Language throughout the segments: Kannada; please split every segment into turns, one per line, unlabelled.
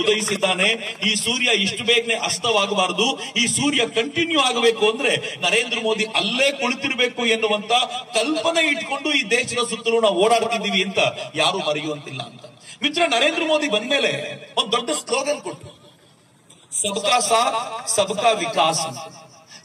ಉದಯಿಸಿದ್ದಾನೆ, ಈ ಸೂರ್ಯ ಇಷ್ಟು ಬೇಗನೆ ಅಸ್ತವಾಗಬಾರದು, ಈ ಸೂರ್ಯ ಕಂಟಿನ್ಯೂ ಆಗಬೇಕು ಅಂದ್ರೆ ನರೇಂದ್ರ ಮೋದಿ ಅಲ್ಲೇ ಕುಳಿತಿರ್ಬೇಕು ಎನ್ನುವಂತ ಕಲ್ಪನೆ ಇಟ್ಕೊಂಡು ಈ ದೇಶದ ಸುತ್ತಲೂ ನಾವು ಓಡಾಡ್ತಿದ್ದೀವಿ ಅಂತ ಯಾರು ಮರೆಯುವಂತಿಲ್ಲ ಅಂತ. ಮಿತ್ರ, ನರೇಂದ್ರ ಮೋದಿ ಬಂದ್ಮೇಲೆ ಒಂದು ದೊಡ್ಡ ಸ್ಲೋಗನ್ ಕೊಟ್ಟು ಸಬ್ಕಾ ಸಾಥ್, ಸಬ್ಕಾ ವಿಕಾಸ್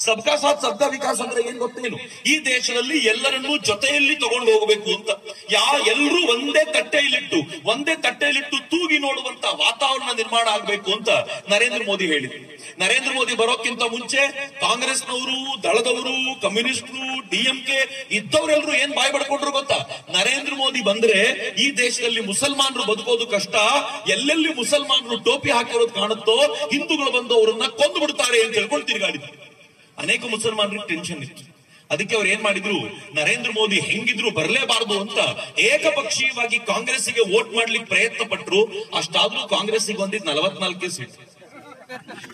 ಸಬ್ಕಾ ಸಾಥ್, ಸಬ್ಕಾ ವಿಕಾಸ್ ಅಂದ್ರೆ ಏನ್ ಗೊತ್ತೇನು ಈ ದೇಶದಲ್ಲಿ ಎಲ್ಲರನ್ನೂ ಜೊತೆಯಲ್ಲಿ ತಗೊಂಡು ಹೋಗಬೇಕು ಅಂತ. ಯಾ ಎಲ್ಲರೂ ಒಂದೇ ತಟ್ಟೆಯಲ್ಲಿಟ್ಟು ಒಂದೇ ತಟ್ಟೆಯಲ್ಲಿಟ್ಟು ತೂಗಿ ನೋಡುವಂತ ವಾತಾವರಣ ನಿರ್ಮಾಣ ಆಗ್ಬೇಕು ಅಂತ ನರೇಂದ್ರ ಮೋದಿ ಹೇಳಿದ್ರು. ನರೇಂದ್ರ ಮೋದಿ ಬರೋಕ್ಕಿಂತ ಮುಂಚೆ ಕಾಂಗ್ರೆಸ್ನವರು, ದಳದವರು, ಕಮ್ಯುನಿಸ್ಟ್ರು ಡಿಎಂಕೆ ಇದ್ದವರೆಲ್ಲರೂ ಏನ್ ಬಾಯ್ ಪಡ್ಕೊಂಡ್ರು ಗೊತ್ತಾ? ನರೇಂದ್ರ ಮೋದಿ ಬಂದ್ರೆ ಈ ದೇಶದಲ್ಲಿ ಮುಸಲ್ಮಾನರು ಬದುಕೋದು ಕಷ್ಟ. ಎಲ್ಲೆಲ್ಲಿ ಮುಸಲ್ಮಾನರು ಟೋಪಿ ಹಾಕಿರೋದು ಕಾಣುತ್ತೋ, ಹಿಂದೂಗಳು ಬಂದು ಅವರನ್ನ ಕೊಂದು ಬಿಡ್ತಾರೆ ಅಂತ ಹೇಳ್ಕೊಂಡು ತಿರುಗಾಡಿದ್ರು. ಅನೇಕ ಮುಸಲ್ಮಾನರಿಗೆ ಟೆನ್ಷನ್ ಇತ್ತು. ಅದಕ್ಕೆ ಅವ್ರು ಏನ್ ಮಾಡಿದ್ರು? ನರೇಂದ್ರ ಮೋದಿ ಹೆಂಗಿದ್ರು ಬರಲೇಬಾರದು ಅಂತ ಏಕಪಕ್ಷೀಯವಾಗಿ ಕಾಂಗ್ರೆಸ್ಗೆ ವೋಟ್ ಮಾಡ್ಲಿಕ್ಕೆ ಪ್ರಯತ್ನ ಪಟ್ರು ಅಷ್ಟಾದ್ರೂ ಕಾಂಗ್ರೆಸ್ಗೆ ಬಂದಿದ್ ನಲವತ್ನಾಲ್ಕೇ ಸೀಟ್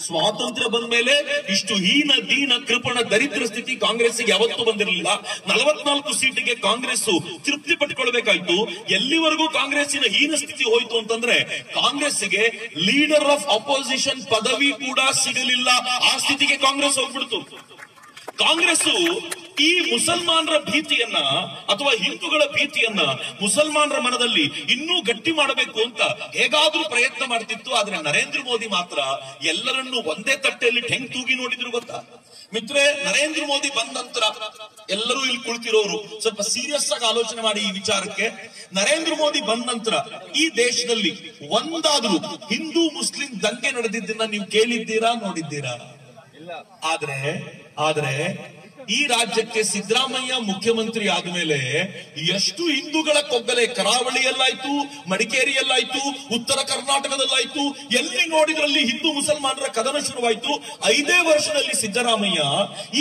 ಸ್ವಾತಂತ್ರ್ಯ ಬಂದ ಮೇಲೆ ಇಷ್ಟು ಹೀನ, ದೀನ, ಕೃಪಣ, ದರಿದ್ರ ಸ್ಥಿತಿ ಕಾಂಗ್ರೆಸ್ಸಿಗೆ ಯಾವತ್ತೂ ಬಂದಿರಲಿಲ್ಲ. ನಲವತ್ನಾಲ್ಕು ಸೀಟಿಗೆ ಕಾಂಗ್ರೆಸ್ ತೃಪ್ತಿ ಪಟ್ಕೊಳ್ಬೇಕಾಯ್ತು. ಎಲ್ಲಿವರೆಗೂ ಕಾಂಗ್ರೆಸ್ಸಿನ ಹೀನ ಸ್ಥಿತಿ ಹೋಯ್ತು ಅಂತಂದ್ರೆ ಕಾಂಗ್ರೆಸ್ಸಿಗೆ ಲೀಡರ್ ಆಫ್ ಅಪೋಸಿಷನ್ ಪದವಿ ಕೂಡ ಸಿಗಲಿಲ್ಲ. ಆ ಸ್ಥಿತಿಗೆ ಕಾಂಗ್ರೆಸ್ ಹೋಗ್ಬಿಡ್ತು. ಕಾಂಗ್ರೆಸ್ ಈ ಮುಸಲ್ಮಾನರ ಭೀತಿಯನ್ನ ಅಥವಾ ಹಿಂದೂಗಳ ಭೀತಿಯನ್ನ ಮುಸಲ್ಮಾನರ ಮನದಲ್ಲಿ ಇನ್ನೂ ಗಟ್ಟಿ ಮಾಡಬೇಕು ಅಂತ ಹೇಗಾದ್ರೂ ಪ್ರಯತ್ನ ಮಾಡ್ತಿತ್ತು. ಆದ್ರೆ ನರೇಂದ್ರ ಮೋದಿ ಮಾತ್ರ ಎಲ್ಲರನ್ನೂ ಒಂದೇ ತಟ್ಟೆಯಲ್ಲಿ ಹೆಂಗ್ ತೂಗಿ ನೋಡಿದ್ರು ಗೊತ್ತಾ? ಮಿತ್ರೆ ನರೇಂದ್ರ ಮೋದಿ ಬಂದ ನಂತರ ಎಲ್ಲರೂ ಇಲ್ಲಿ ಕುಳಿತಿರೋರು ಸ್ವಲ್ಪ ಸೀರಿಯಸ್ ಆಗಿ ಆಲೋಚನೆ ಮಾಡಿ ಈ ವಿಚಾರಕ್ಕೆ. ನರೇಂದ್ರ ಮೋದಿ ಬಂದ ನಂತರ ಈ ದೇಶದಲ್ಲಿ ಒಂದಾದ್ರೂ ಹಿಂದೂ ಮುಸ್ಲಿಂ ದಂಗೆ ನಡೆದಿದ್ದನ್ನ ನೀವು ಕೇಳಿದ್ದೀರಾ ನೋಡಿದ್ದೀರಾ? ಆದ್ರೆ ಆದ್ರೆ ಈ ರಾಜ್ಯಕ್ಕೆ ಸಿದ್ದರಾಮಯ್ಯ ಮುಖ್ಯಮಂತ್ರಿ ಆದ್ಮೇಲೆ ಎಷ್ಟು ಹಿಂದೂಗಳ ಕೊಗ್ಗಲೆ, ಕರಾವಳಿಯಲ್ಲಾಯ್ತು, ಮಡಿಕೇರಿಯಲ್ಲಾಯ್ತು, ಉತ್ತರ ಕರ್ನಾಟಕದಲ್ಲಾಯ್ತು, ಎಲ್ಲಿ ನೋಡಿದ್ರಲ್ಲಿ ಹಿಂದೂ ಮುಸಲ್ಮಾನರ ಕದನ ಶುರುವಾಯ್ತು, ಐದೇ ವರ್ಷದಲ್ಲಿ ಸಿದ್ದರಾಮಯ್ಯ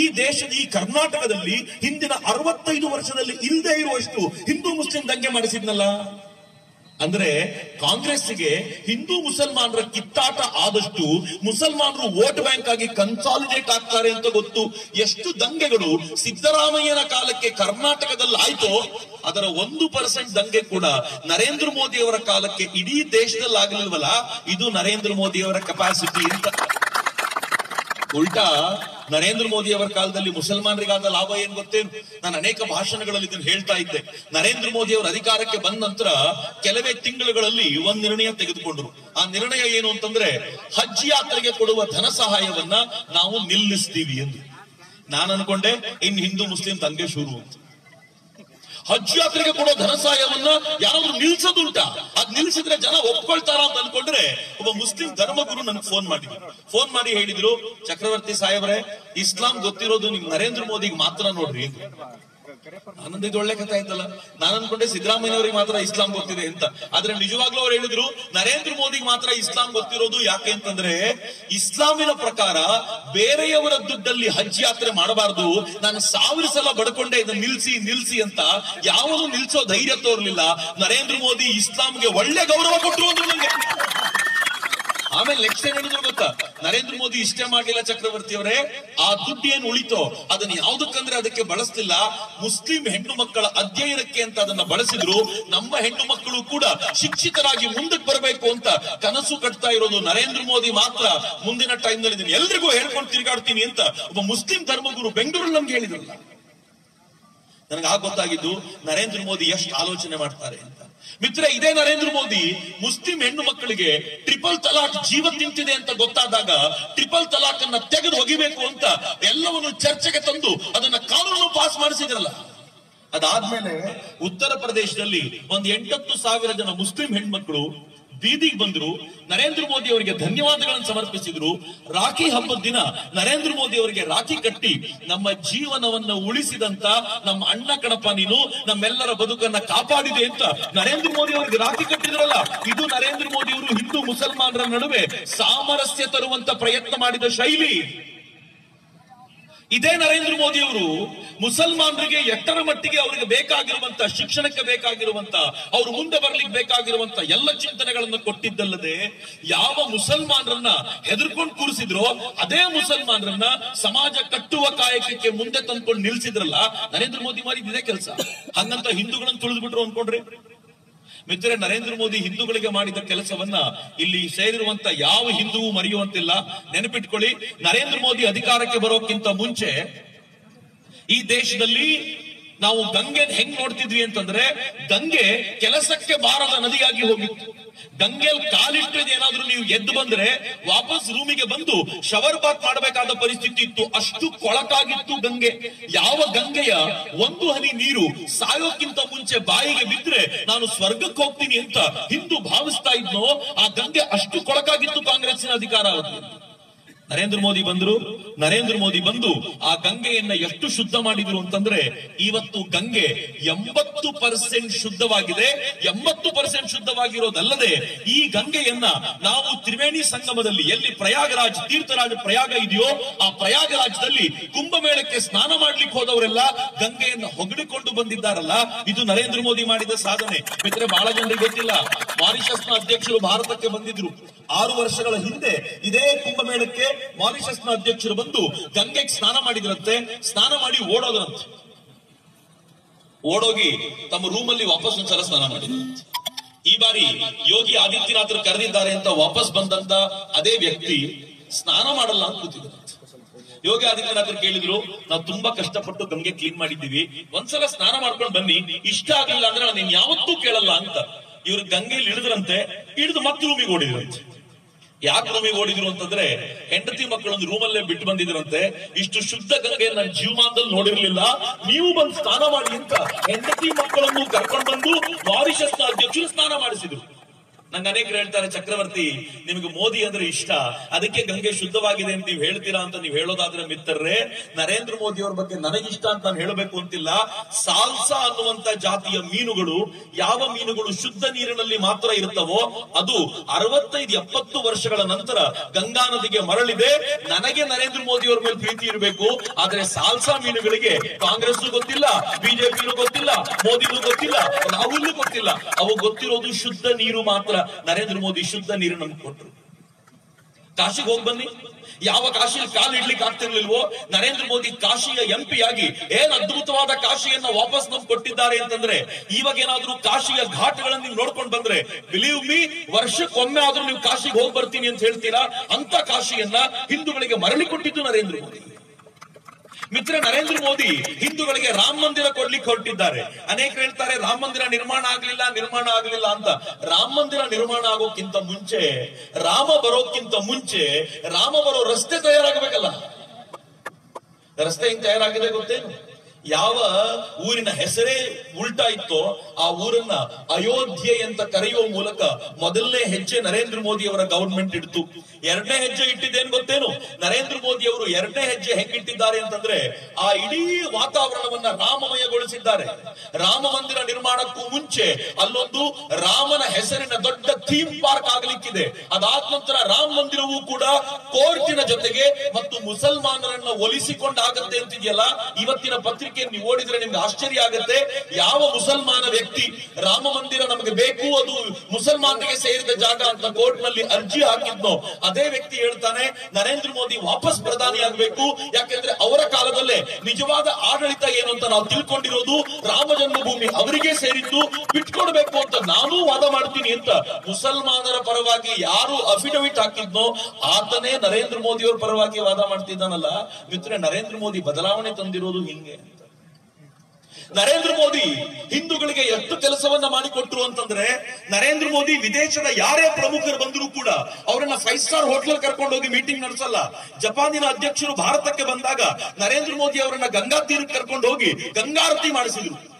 ಈ ದೇಶದ ಈ ಕರ್ನಾಟಕದಲ್ಲಿ ಹಿಂದಿನ ಅರವತ್ತೈದು ವರ್ಷದಲ್ಲಿ ಇಲ್ಲದೆ ಇರುವಷ್ಟು ಹಿಂದೂ ಮುಸ್ಲಿಂ ದಂಗೆ ಮಾಡಿಸಿದ್ನಲ್ಲ? ಅಂದ್ರೆ ಕಾಂಗ್ರೆಸ್ಗೆ ಹಿಂದೂ ಮುಸಲ್ಮಾನರ ಕಿತ್ತಾಟ ಆದಷ್ಟು ಮುಸಲ್ಮಾನರು ವೋಟ್ ಬ್ಯಾಂಕ್ ಆಗಿ ಕನ್ಸಾಲಿಡೇಟ್ ಆಗ್ತಾರೆ ಅಂತ ಗೊತ್ತು. ಎಷ್ಟು ದಂಗೆಗಳು ಸಿದ್ದರಾಮಯ್ಯನ ಕಾಲಕ್ಕೆ ಕರ್ನಾಟಕದಲ್ಲಿ ಆಯ್ತೋ, ಅದರ ಒಂದು ಪರ್ಸೆಂಟ್ ದಂಗೆ ಕೂಡ ನರೇಂದ್ರ ಮೋದಿ ಅವರ ಕಾಲಕ್ಕೆ ಇಡೀ ದೇಶದಲ್ಲಿ ಆಗಲಿಲ್ವಲ್ಲ? ಇದು ನರೇಂದ್ರ ಮೋದಿ ಅವರ ಕೆಪಾಸಿಟಿ ಅಂತ. ಉಲ್ಟಾ ನರೇಂದ್ರ ಮೋದಿ ಅವರ ಕಾಲದಲ್ಲಿ ಮುಸಲ್ಮಾನರಿಗಾದ ಲಾಭ ಏನ್ ಗೊತ್ತೇನು ನಾನು ಅನೇಕ ಭಾಷಣಗಳಲ್ಲಿ ಇದನ್ನು ಹೇಳ್ತಾ ಇದ್ದೆ. ನರೇಂದ್ರ ಮೋದಿ ಅವರು ಅಧಿಕಾರಕ್ಕೆ ಬಂದ ನಂತರ ಕೆಲವೇ ತಿಂಗಳುಗಳಲ್ಲಿ ಒಂದ್ ನಿರ್ಣಯ ತೆಗೆದುಕೊಂಡ್ರು. ಆ ನಿರ್ಣಯ ಏನು ಅಂತಂದ್ರೆ ಹಜ್ ಯಾತ್ರೆಗೆ ಕೊಡುವ ಧನ ಸಹಾಯವನ್ನ ನಾವು ನಿಲ್ಲಿಸ್ತೀವಿ ಎಂದು. ನಾನು ಅನ್ಕೊಂಡೆ, ಇನ್ ಹಿಂದೂ ಮುಸ್ಲಿಂ ದಂಗೆ ಶುರು ಅಂತ. ಹಜ್ ಯಾತ್ರೆಗೆ ಕೊಡೋ ಧನ ಸಹಾಯವನ್ನ ಯಾರಾದ್ರೂ ನಿಲ್ಸೋದುಂಟ. ಅದ್ ನಿಲ್ಸಿದ್ರೆ ಜನ ಒಪ್ಕೊಳ್ತಾರ ಅಂತ ಅನ್ಕೊಂಡ್ರೆ ಒಬ್ಬ ಮುಸ್ಲಿಂ ಧರ್ಮಗುರು ನನ್ಗೆ ಫೋನ್ ಮಾಡಿದ್ರು. ಫೋನ್ ಮಾಡಿ ಹೇಳಿದ್ರು, ಚಕ್ರವರ್ತಿ ಸಾಹೇಬ್ರೆ, ಇಸ್ಲಾಂ ಗೊತ್ತಿರೋದು ನಿಮ್ ನರೇಂದ್ರ ಮೋದಿಗೆ ಮಾತ್ರ ನೋಡ್ರಿ. ಅಂತ. ಆನಂದ ಒಳ್ಳೆ ಕಥೆ ಆಯ್ತಲ್ಲ ನಾನು ಅನ್ಕೊಂಡೆ ಸಿದ್ದರಾಮಯ್ಯನವರಿಗೆ ಮಾತ್ರ ಇಸ್ಲಾಂ ಗೊತ್ತಿದೆ ಅಂತ ಆದ್ರೆ ನಿಜವಾಗ್ಲೂ ಅವ್ರು ಹೇಳಿದ್ರು, ನರೇಂದ್ರ ಮೋದಿಗೆ ಮಾತ್ರ ಇಸ್ಲಾಂ ಗೊತ್ತಿರೋದು ಯಾಕೆ ಅಂತಂದ್ರೆ, ಇಸ್ಲಾಮಿನ ಪ್ರಕಾರ ಬೇರೆಯವರ ದುಡ್ಡಲ್ಲಿ ಹಜ್ ಯಾತ್ರೆ ಮಾಡಬಾರ್ದು, ನಾನು ಸಾವಿರ ಸಲ ಬಡ್ಕೊಂಡೆ ಇದನ್ನ ನಿಲ್ಸಿ ನಿಲ್ಸಿ ಅಂತ ಯಾವುದು ನಿಲ್ಸೋ ಧೈರ್ಯ ತೋರ್ಲಿಲ್ಲ ನರೇಂದ್ರ ಮೋದಿ ಇಸ್ಲಾಂಗೆ ಒಳ್ಳೆ ಗೌರವ ಕೊಟ್ಟರು ಅಂದ್ರೆ ಆಮೇಲೆ ನೆಕ್ಸ್ಟ್ ಏನ್ ಹೇಳಿದ್ರು ಗೊತ್ತಾ? ನರೇಂದ್ರ ಮೋದಿ ಇಷ್ಟೇ ಮಾಡಲಿಲ್ಲ ಚಕ್ರವರ್ತಿ ಅವರೇ. ಆ ದುಡ್ಡು ಏನ್ ಉಳಿತೋ, ಅದನ್ನ ಯಾವ್ದಕ್ಕಂದ್ರೆ ಅದಕ್ಕೆ ಬಳಸ್ತಿಲ್ಲ. ಮುಸ್ಲಿಂ ಹೆಣ್ಣು ಮಕ್ಕಳ ಅಧ್ಯಯನಕ್ಕೆ ಅಂತ ಅದನ್ನ ಬಳಸಿದ್ರು. ನಮ್ಮ ಹೆಣ್ಣು ಮಕ್ಕಳು ಕೂಡ ಶಿಕ್ಷಿತರಾಗಿ ಮುಂದಕ್ಕೆ ಬರಬೇಕು ಅಂತ ಕನಸು ಕಟ್ತಾ ಇರೋದು ನರೇಂದ್ರ ಮೋದಿ ಮಾತ್ರ. ಮುಂದಿನ ಟೈಮ್ನಲ್ಲಿ ಎಲ್ರಿಗೂ ಹೇಳ್ಕೊಂಡು ತಿರುಗಾಡ್ತೀನಿ ಅಂತ ಒಬ್ಬ ಮುಸ್ಲಿಂ ಧರ್ಮಗುರು ಬೆಂಗಳೂರಲ್ಲಿ ನಮ್ಗೆ ಹೇಳಿದ್ರಲ್ಲ. ನನಗೆ ಆಗ ಗೊತ್ತಾಗಿದ್ದು ನರೇಂದ್ರ ಮೋದಿ ಎಷ್ಟು ಆಲೋಚನೆ ಮಾಡ್ತಾರೆ ಅಂತ. ಮಿತ್ರ ಇದೇ ನರೇಂದ್ರ ಮೋದಿ ಮುಸ್ಲಿಂ ಹೆಣ್ಣು ಮಕ್ಕಳಿಗೆ ಟ್ರಿಪಲ್ ತಲಾಕ್ ಜೀವ ತಿಂತಿದೆ ಅಂತ ಗೊತ್ತಾದಾಗ ಟ್ರಿಪಲ್ ತಲಾಕ್ ಅನ್ನ ತೆಗೆದು ಒಗಿಬೇಕು ಅಂತ ಎಲ್ಲವನ್ನು ಚರ್ಚೆಗೆ ತಂದು ಅದನ್ನ ಕಾನೂನು ಪಾಸ್ ಮಾಡಿಸಿದ್ರಲ್ಲ. ಅದಾದ್ಮೇಲೆ ಉತ್ತರ ಪ್ರದೇಶದಲ್ಲಿ ಒಂದ್ ಎಂಟತ್ತು ಸಾವಿರ ಜನ ಮುಸ್ಲಿಂ ಹೆಣ್ಮಕ್ಳು ಬೀದಿಗೆ ಬಂದ್ರು, ನರೇಂದ್ರ ಮೋದಿ ಅವರಿಗೆ ಧನ್ಯವಾದಗಳನ್ನು ಸಮರ್ಪಿಸಿದ್ರು. ರಾಖಿ ಹಬ್ಬದ ದಿನ ನರೇಂದ್ರ ಮೋದಿ ಅವರಿಗೆ ರಾಖಿ ಕಟ್ಟಿ ನಮ್ಮ ಜೀವನವನ್ನ ಉಳಿಸಿದಂತ ನಮ್ಮ ಅಣ್ಣ ಕಣಪ್ಪ ನೀನು, ನಮ್ಮೆಲ್ಲರ ಬದುಕನ್ನ ಕಾಪಾಡಿದೆ ಅಂತ ನರೇಂದ್ರ ಮೋದಿ ಅವರಿಗೆ ರಾಖಿ ಕಟ್ಟಿದ್ರಲ್ಲ, ಇದು ನರೇಂದ್ರ ಮೋದಿ ಅವರು ಹಿಂದೂ ಮುಸಲ್ಮಾನರ ನಡುವೆ ಸಾಮರಸ್ಯ ತರುವಂತ ಪ್ರಯತ್ನ ಮಾಡಿದ ಶೈಲಿ. ಇದೇ ನರೇಂದ್ರ ಮೋದಿ ಅವರು ಮುಸಲ್ಮಾನರಿಗೆ ಎಷ್ಟರ ಮಟ್ಟಿಗೆ ಅವರಿಗೆ ಬೇಕಾಗಿರುವಂತ, ಶಿಕ್ಷಣಕ್ಕೆ ಬೇಕಾಗಿರುವಂತ, ಅವರು ಮುಂದೆ ಬರ್ಲಿಕ್ಕೆ ಬೇಕಾಗಿರುವಂತ ಎಲ್ಲ ಚಿಂತನೆಗಳನ್ನು ಕೊಟ್ಟಿದ್ದಲ್ಲದೆ ಯಾವ ಮುಸಲ್ಮಾನರನ್ನ ಹೆದರ್ಕೊಂಡು ಕೂರಿಸಿದ್ರೋ, ಅದೇ ಮುಸಲ್ಮಾನರನ್ನ ಸಮಾಜ ಕಟ್ಟುವ ಕಾಯಕಕ್ಕೆ ಮುಂದೆ ತಂದ್ಕೊಂಡು ನಿಲ್ಸಿದ್ರಲ್ಲ, ನರೇಂದ್ರ ಮೋದಿ ಮಾಡಿದ ಇದೇ ಕೆಲಸ. ಹಂಗಂತ ಹಿಂದೂಗಳನ್ನು ತುಳಿದ್ಬಿಟ್ರು ಅನ್ಕೊಂಡ್ರಿ? ಮಿತ್ರರೆ, ನರೇಂದ್ರ ಮೋದಿ ಹಿಂದೂಗಳಿಗೆ ಮಾಡಿದ ಕೆಲಸವನ್ನ ಇಲ್ಲಿ ಸೇರಿರುವಂತ ಯಾವ ಹಿಂದೂ ಮರೆಯುವಂತಿಲ್ಲ. ನೆನಪಿಟ್ಕೊಳ್ಳಿ, ನರೇಂದ್ರ ಮೋದಿ ಅಧಿಕಾರಕ್ಕೆ ಬರೋಕ್ಕಿಂತ ಮುಂಚೆ ಈ ದೇಶದಲ್ಲಿ ನಾವು ಗಂಗೆ ಹೆಂಗ್ ನೋಡ್ತಿದ್ವಿ ಅಂತಂದ್ರೆ, ಗಂಗೆ ಕೆಲಸಕ್ಕೆ ಬಾರದ ನದಿಯಾಗಿ ಹೋಗಿತ್ತು. ಗಂಗೆಲ್ ಕಾಲಿಟ್ಟಿದ ಏನಾದ್ರೂ ನೀವು ಎದ್ದು ಬಂದ್ರೆ ವಾಪಸ್ ರೂಮಿಗೆ ಬಂದು ಶವರ್ ಬಾತ್ ಮಾಡಬೇಕಾದ ಪರಿಸ್ಥಿತಿ ಇತ್ತು. ಅಷ್ಟು ಕೊಳಕಾಗಿತ್ತು ಗಂಗೆ. ಯಾವ ಗಂಗೆಯ ಒಂದು ಹನಿ ನೀರು ಸಾಯೋಕ್ಕಿಂತ ಮುಂಚೆ ಬಾಯಿಗೆ ಬಿದ್ರೆ ನಾನು ಸ್ವರ್ಗಕ್ಕೆ ಹೋಗ್ತೀನಿ ಅಂತ ಹಿಂದೂ ಭಾವಿಸ್ತಾ ಇದ್ನೋ, ಆ ಗಂಗೆ ಅಷ್ಟು ಕೊಳಕಾಗಿತ್ತು ಕಾಂಗ್ರೆಸ್ಸಿನ ಅಧಿಕಾರ ನರೇಂದ್ರ ಮೋದಿ ಬಂದ್ರು, ನರೇಂದ್ರ ಮೋದಿ ಬಂದು ಆ ಗಂಗೆಯನ್ನ ಎಷ್ಟು ಶುದ್ಧ ಮಾಡಿದ್ರು ಅಂತಂದ್ರೆ ಇವತ್ತು ಗಂಗೆ ಎಂಬತ್ತು ಪರ್ಸೆಂಟ್ ಶುದ್ಧವಾಗಿದೆ. ಎಂಬತ್ತು ಪರ್ಸೆಂಟ್ ಶುದ್ಧವಾಗಿರೋದಲ್ಲದೆ ಈ ಗಂಗೆಯನ್ನ ನಾವು ತ್ರಿವೇಣಿ ಸಂಗಮದಲ್ಲಿ ಎಲ್ಲಿ ಪ್ರಯಾಗರಾಜ್ ತೀರ್ಥರಾಜ ಪ್ರಯಾಗ ಇದೆಯೋ ಆ ಪ್ರಯಾಗರಾಜದಲ್ಲಿ ಕುಂಭಮೇಳಕ್ಕೆ ಸ್ನಾನ ಮಾಡ್ಲಿಕ್ಕೆ ಹೋದವರೆಲ್ಲ ಗಂಗೆಯನ್ನ ಹೊಗಳಿಕೊಂಡು ಬಂದಿದ್ದಾರಲ್ಲ. ಇದು ನರೇಂದ್ರ ಮೋದಿ ಮಾಡಿದ ಸಾಧನೆ. ಮಿತ್ರೆ ಬಹಳ ಜನರಿಗೆ ಗೊತ್ತಿಲ್ಲ. ಮಾರಿಷಸ್ನ ಅಧ್ಯಕ್ಷರು ಭಾರತಕ್ಕೆ ಬಂದಿದ್ರು. ಆರು ವರ್ಷಗಳ ಹಿಂದೆ ಇದೇ ಕುಂಭಮೇಳಕ್ಕೆ ಮಾರಿಷಸ್ನ ಅಧ್ಯಕ್ಷರು ಬಂದು ಗಂಗೆಗೆ ಸ್ನಾನ ಮಾಡಿದ್ರಂತೆ, ಸ್ನಾನ ಮಾಡಿ ಓಡೋದ್ರಂತೆ. ಓಡೋಗಿ ತಮ್ಮ ರೂಮಲ್ಲಿ ವಾಪಸ್ ಒಂದ್ಸಲ ಸ್ನಾನ ಮಾಡಿದ್ರು. ಈ ಬಾರಿ ಯೋಗಿ ಆದಿತ್ಯನಾಥರು ಕರೆದಿದ್ದಾರೆ ಅಂತ ವಾಪಸ್ ಬಂದಂತ ಅದೇ ವ್ಯಕ್ತಿ ಸ್ನಾನ ಮಾಡಲ್ಲ ಅಂತ ಕೂತಿದ್ರಂತೆ. ಯೋಗಿ ಆದಿತ್ಯನಾಥರು ಕೇಳಿದ್ರು ನಾವು ತುಂಬಾ ಕಷ್ಟಪಟ್ಟು ಗಂಗೆ ಕ್ಲೀನ್ ಮಾಡಿದ್ದೀವಿ. ಒಂದ್ಸಲ ಸ್ನಾನ ಮಾಡ್ಕೊಂಡು ಬನ್ನಿ. ಇಷ್ಟ ಆಗಲಿಲ್ಲ ಅಂದ್ರೆ ನಾನು ಯಾವತ್ತೂ ಕೇಳಲ್ಲ ಅಂತ. ಇವ್ರು ಗಂಗೆಯಲ್ಲಿ ಇಳಿದ್ರಂತೆ, ಇಳಿದು ಮತ್ತೆ ರೂಮಿಗೆ ಓಡಿದ್ರಂತೆ. ಯಾಕೆ ರೂಮಿಗೆ ಓಡಿದ್ರು ಅಂತಂದ್ರೆ ಹೆಂಡತಿ ಮಕ್ಕಳೊಂದು ರೂಮಲ್ಲೇ ಬಿಟ್ಟು ಬಂದಿದ್ರಂತೆ. ಇಷ್ಟು ಶುದ್ಧ ಗಂಗೆ ನನ್ನ ಜೀವಮಾನದಲ್ಲಿ ನೋಡಿರ್ಲಿಲ್ಲ. ನೀವು ಬಂದು ಸ್ನಾನ ಮಾಡಿ ಅಂತ ಹೆಂಡತಿ ಮಕ್ಕಳನ್ನು ಕರ್ಕೊಂಡು ಬಂದು ಮಾರಿಷಸ್ನ ಅಧ್ಯಕ್ಷರು ಸ್ನಾನ ಮಾಡಿಸಿದ್ರು. ನಂಗೆ ಅನೇಕರು ಹೇಳ್ತಾರೆ, ಚಕ್ರವರ್ತಿ, ನಿಮಗೆ ಮೋದಿ ಅಂದ್ರೆ ಇಷ್ಟ. ಅದಕ್ಕೆ ಗಂಗೆ ಶುದ್ಧವಾಗಿದೆ ಅಂತ ನೀವು ಹೇಳ್ತೀರಾ ಅಂತ ನೀವು ಹೇಳೋದಾದ್ರೆ ಮಿತ್ರರೇ, ನರೇಂದ್ರ ಮೋದಿ ಅವ್ರ ಬಗ್ಗೆ ನನಗಿಷ್ಟ ಅಂತ ನಾನು ಹೇಳಬೇಕು ಅಂತಿಲ್ಲ. ಸಾಲ್ಸಾ ಅನ್ನುವಂತ ಜಾತಿಯ ಮೀನುಗಳು ಯಾವ ಮೀನುಗಳು ಶುದ್ಧ ನೀರಿನಲ್ಲಿ ಮಾತ್ರ ಇರ್ತವೋ ಅದು ಅರವತ್ತೈದು, ಎಪ್ಪತ್ತು ವರ್ಷಗಳ ನಂತರ ಗಂಗಾ ನದಿಗೆ ಮರಳಿದೆ. ನನಗೆ ನರೇಂದ್ರ ಮೋದಿ ಅವ್ರ ಮೇಲೆ ಪ್ರೀತಿ ಇರಬೇಕು. ಆದ್ರೆ ಸಾಲ್ಸಾ ಮೀನುಗಳಿಗೆ ಕಾಂಗ್ರೆಸ್ ಗೊತ್ತಿಲ್ಲ, ಬಿಜೆಪಿನೂ ಗೊತ್ತಿಲ್ಲ ಮೋದಿನೂ ಗೊತ್ತಿಲ್ಲ ರಾಹುಲ್ ಗೊತ್ತಿಲ್ಲ. ಅವು ಗೊತ್ತಿರೋದು ಶುದ್ಧ ನೀರು ಮಾತ್ರ. ನರೇಂದ್ರ ಮೋದಿ ಶುದ್ಧ ನೀರು ನಮ್ಗೆ ಕೊಟ್ರು. ಕಾಶಿಗೆ ಹೋಗಿ ಬನ್ನಿ. ಯಾವ ಕಾಶಿಯಲ್ಲಿ ಕಾಲು ಇಡ್ಲಿಕ್ಕೆ ಆಗ್ತಿರ್ಲಿಲ್ವೋ, ನರೇಂದ್ರ ಮೋದಿ ಕಾಶಿಯ ಎಂಪಿ ಆಗಿ ಏನ್ ಅದ್ಭುತವಾದ ಕಾಶಿಯನ್ನ ವಾಪಸ್ ನಮ್ಗೆ ಕೊಟ್ಟಿದ್ದಾರೆ ಅಂತಂದ್ರೆ, ಇವಾಗ ಏನಾದ್ರೂ ಕಾಶಿಯ ಘಾಟ್ಗಳನ್ನ ನೀವು ನೋಡ್ಕೊಂಡು ಬಂದ್ರೆ ಬಿಲೀವ್ ಮೀ ವರ್ಷಕ್ಕೊಮ್ಮೆ ಆದ್ರೂ ನೀವು ಕಾಶಿಗೆ ಹೋಗಿ ಬರ್ತೀನಿ ಅಂತ ಹೇಳ್ತೀರಾ? ಅಂತ ಕಾಶಿಯನ್ನ ಹಿಂದೂಗಳಿಗೆ ಮರಳಿ ಕೊಟ್ಟಿದ್ದು ನರೇಂದ್ರ ಮೋದಿ. ಮಿತ್ರ ನರೇಂದ್ರ ಮೋದಿ ಹಿಂದೂಗಳಿಗೆ ರಾಮ ಮಂದಿರ ಕೊಡ್ಲಿಕ್ಕೆ ಹೊರಟಿದ್ದಾರೆ. ಅನೇಕ ಹೇಳ್ತಾರೆ, ರಾಮ ಮಂದಿರ ನಿರ್ಮಾಣ ಆಗ್ಲಿಲ್ಲ ನಿರ್ಮಾಣ ಆಗ್ಲಿಲ್ಲ ಅಂತ. ರಾಮ ಮಂದಿರ ನಿರ್ಮಾಣ ಆಗೋಕ್ಕಿಂತ ಮುಂಚೆ, ರಾಮ ಬರೋಕ್ಕಿಂತ ಮುಂಚೆ, ರಾಮ ಬರೋ ರಸ್ತೆ ತಯಾರಾಗಬೇಕಲ್ಲ. ರಸ್ತೆ ಹಿಂಗ್ ತಯಾರಾಗಿದೆ ಗೊತ್ತೇನು? ಯಾವ ಊರಿನ ಹೆಸರೇ ಉಲ್ಟಾ ಇತ್ತೋ ಆ ಊರನ್ನ ಅಯೋಧ್ಯೆ ಅಂತ ಕರೆಯುವ ಮೂಲಕ ಮೊದಲನೇ ಹೆಜ್ಜೆ ನರೇಂದ್ರ ಮೋದಿ ಅವರ ಗವರ್ಮೆಂಟ್ ಇಡ್ತು. ಎರಡನೇ ಹೆಜ್ಜೆ ಇಟ್ಟಿದ್ದೇನು ಗೊತ್ತೇನು? ನರೇಂದ್ರ ಮೋದಿ ಅವರು ಎರಡನೇ ಹೆಜ್ಜೆ ಹೆಂಗಿಟ್ಟಿದ್ದಾರೆ ಅಂತಂದ್ರೆ ಆ ಇಡೀ ವಾತಾವರಣವನ್ನ ರಾಮಮಯಗೊಳಿಸಿದ್ದಾರೆ. ರಾಮ ಮಂದಿರ ನಿರ್ಮಾಣಕ್ಕೂ ಮುಂಚೆ ಅಲ್ಲೊಂದು ರಾಮನ ಹೆಸರಿನ ದೊಡ್ಡ ಥೀಮ್ ಪಾರ್ಕ್ ಆಗ್ಲಿಕ್ಕಿದೆ. ಅದಾದ ನಂತರ ರಾಮ ಮಂದಿರವೂ ಕೂಡ ಕೋರ್ಟಿನ ಜೊತೆಗೆ ಮತ್ತು ಮುಸಲ್ಮಾನರನ್ನ ಒಲಿಸಿಕೊಂಡಾಗತ್ತೆ ಅಂತಿದೆಯಲ್ಲ? ಇವತ್ತಿನ ಪತ್ರಿಕೆಯನ್ನು ನೀವು ಓದಿದ್ರೆ ನಿಮ್ಗೆ ಆಶ್ಚರ್ಯ ಆಗತ್ತೆ. ಯಾವ ಮುಸಲ್ಮಾನ ವ್ಯಕ್ತಿ ರಾಮ ಮಂದಿರ ನಮಗೆ ಬೇಕು, ಅದು ಮುಸಲ್ಮಾನರಿಗೆ ಸೇರಿದ ಜಾಗ ಅಂತ ಕೋರ್ಟ್ನಲ್ಲಿ ಅರ್ಜಿ ಹಾಕಿದ್ನೋ ಅದೇ ವ್ಯಕ್ತಿ ಹೇಳ್ತಾನೆ, ನರೇಂದ್ರ ಮೋದಿ ವಾಪಸ್ ಪ್ರಧಾನಿ ಆಗ್ಬೇಕು. ಯಾಕೆಂದ್ರೆ ಅವರ ಕಾಲದಲ್ಲೇ ನಿಜವಾದ ಆಡಳಿತ ಏನು ಅಂತ ನಾವು ತಿಳ್ಕೊಂಡಿರೋದು ರಾಮ ಜನ್ಮಭೂಮಿ ಅವರಿಗೆ ಸೇರಿದ್ದು, ಬಿಟ್ಕೊಡ್ಬೇಕು ಅಂತ ನಾನು ವಾದ ಮಾಡ್ತೀನಿ ಅಂತ ಮುಸಲ್ಮಾನರ ಪರವಾಗಿ ಯಾರು ಅಫಿಡವಿಟ್ ಹಾಕಿದ್ನೋ ಆತನೇ ನರೇಂದ್ರ ಮೋದಿ ಅವರ ಪರವಾಗಿ ವಾದ ಮಾಡ್ತಿದ್ದಾನಲ್ಲ. ಮಿತ್ರ ನರೇಂದ್ರ ಮೋದಿ ಬದಲಾವಣೆ ತಂದಿರೋದು ಹಿಂಗೆ. ನರೇಂದ್ರ ಮೋದಿ ಹಿಂದೂಗಳಿಗೆ ಎಷ್ಟು ಕೆಲಸವನ್ನ ಮಾಡಿಕೊಟ್ರು ಅಂತಂದ್ರೆ, ನರೇಂದ್ರ ಮೋದಿ ವಿದೇಶದ ಯಾರೇ ಪ್ರಮುಖರು ಬಂದರೂ ಕೂಡ ಅವರನ್ನ ಫೈವ್ ಸ್ಟಾರ್ ಹೋಟೆಲ್ ಕರ್ಕೊಂಡು ಹೋಗಿ ಮೀಟಿಂಗ್ ನಡೆಸಲ್ಲ. ಜಪಾನಿನ ಅಧ್ಯಕ್ಷರು ಭಾರತಕ್ಕೆ ಬಂದಾಗ ನರೇಂದ್ರ ಮೋದಿ ಅವರನ್ನ ಗಂಗಾ ತೀರಕ್ಕೆ ಕರ್ಕೊಂಡು ಹೋಗಿ ಗಂಗಾರತಿ ಮಾಡಿಸಿದ್ರು.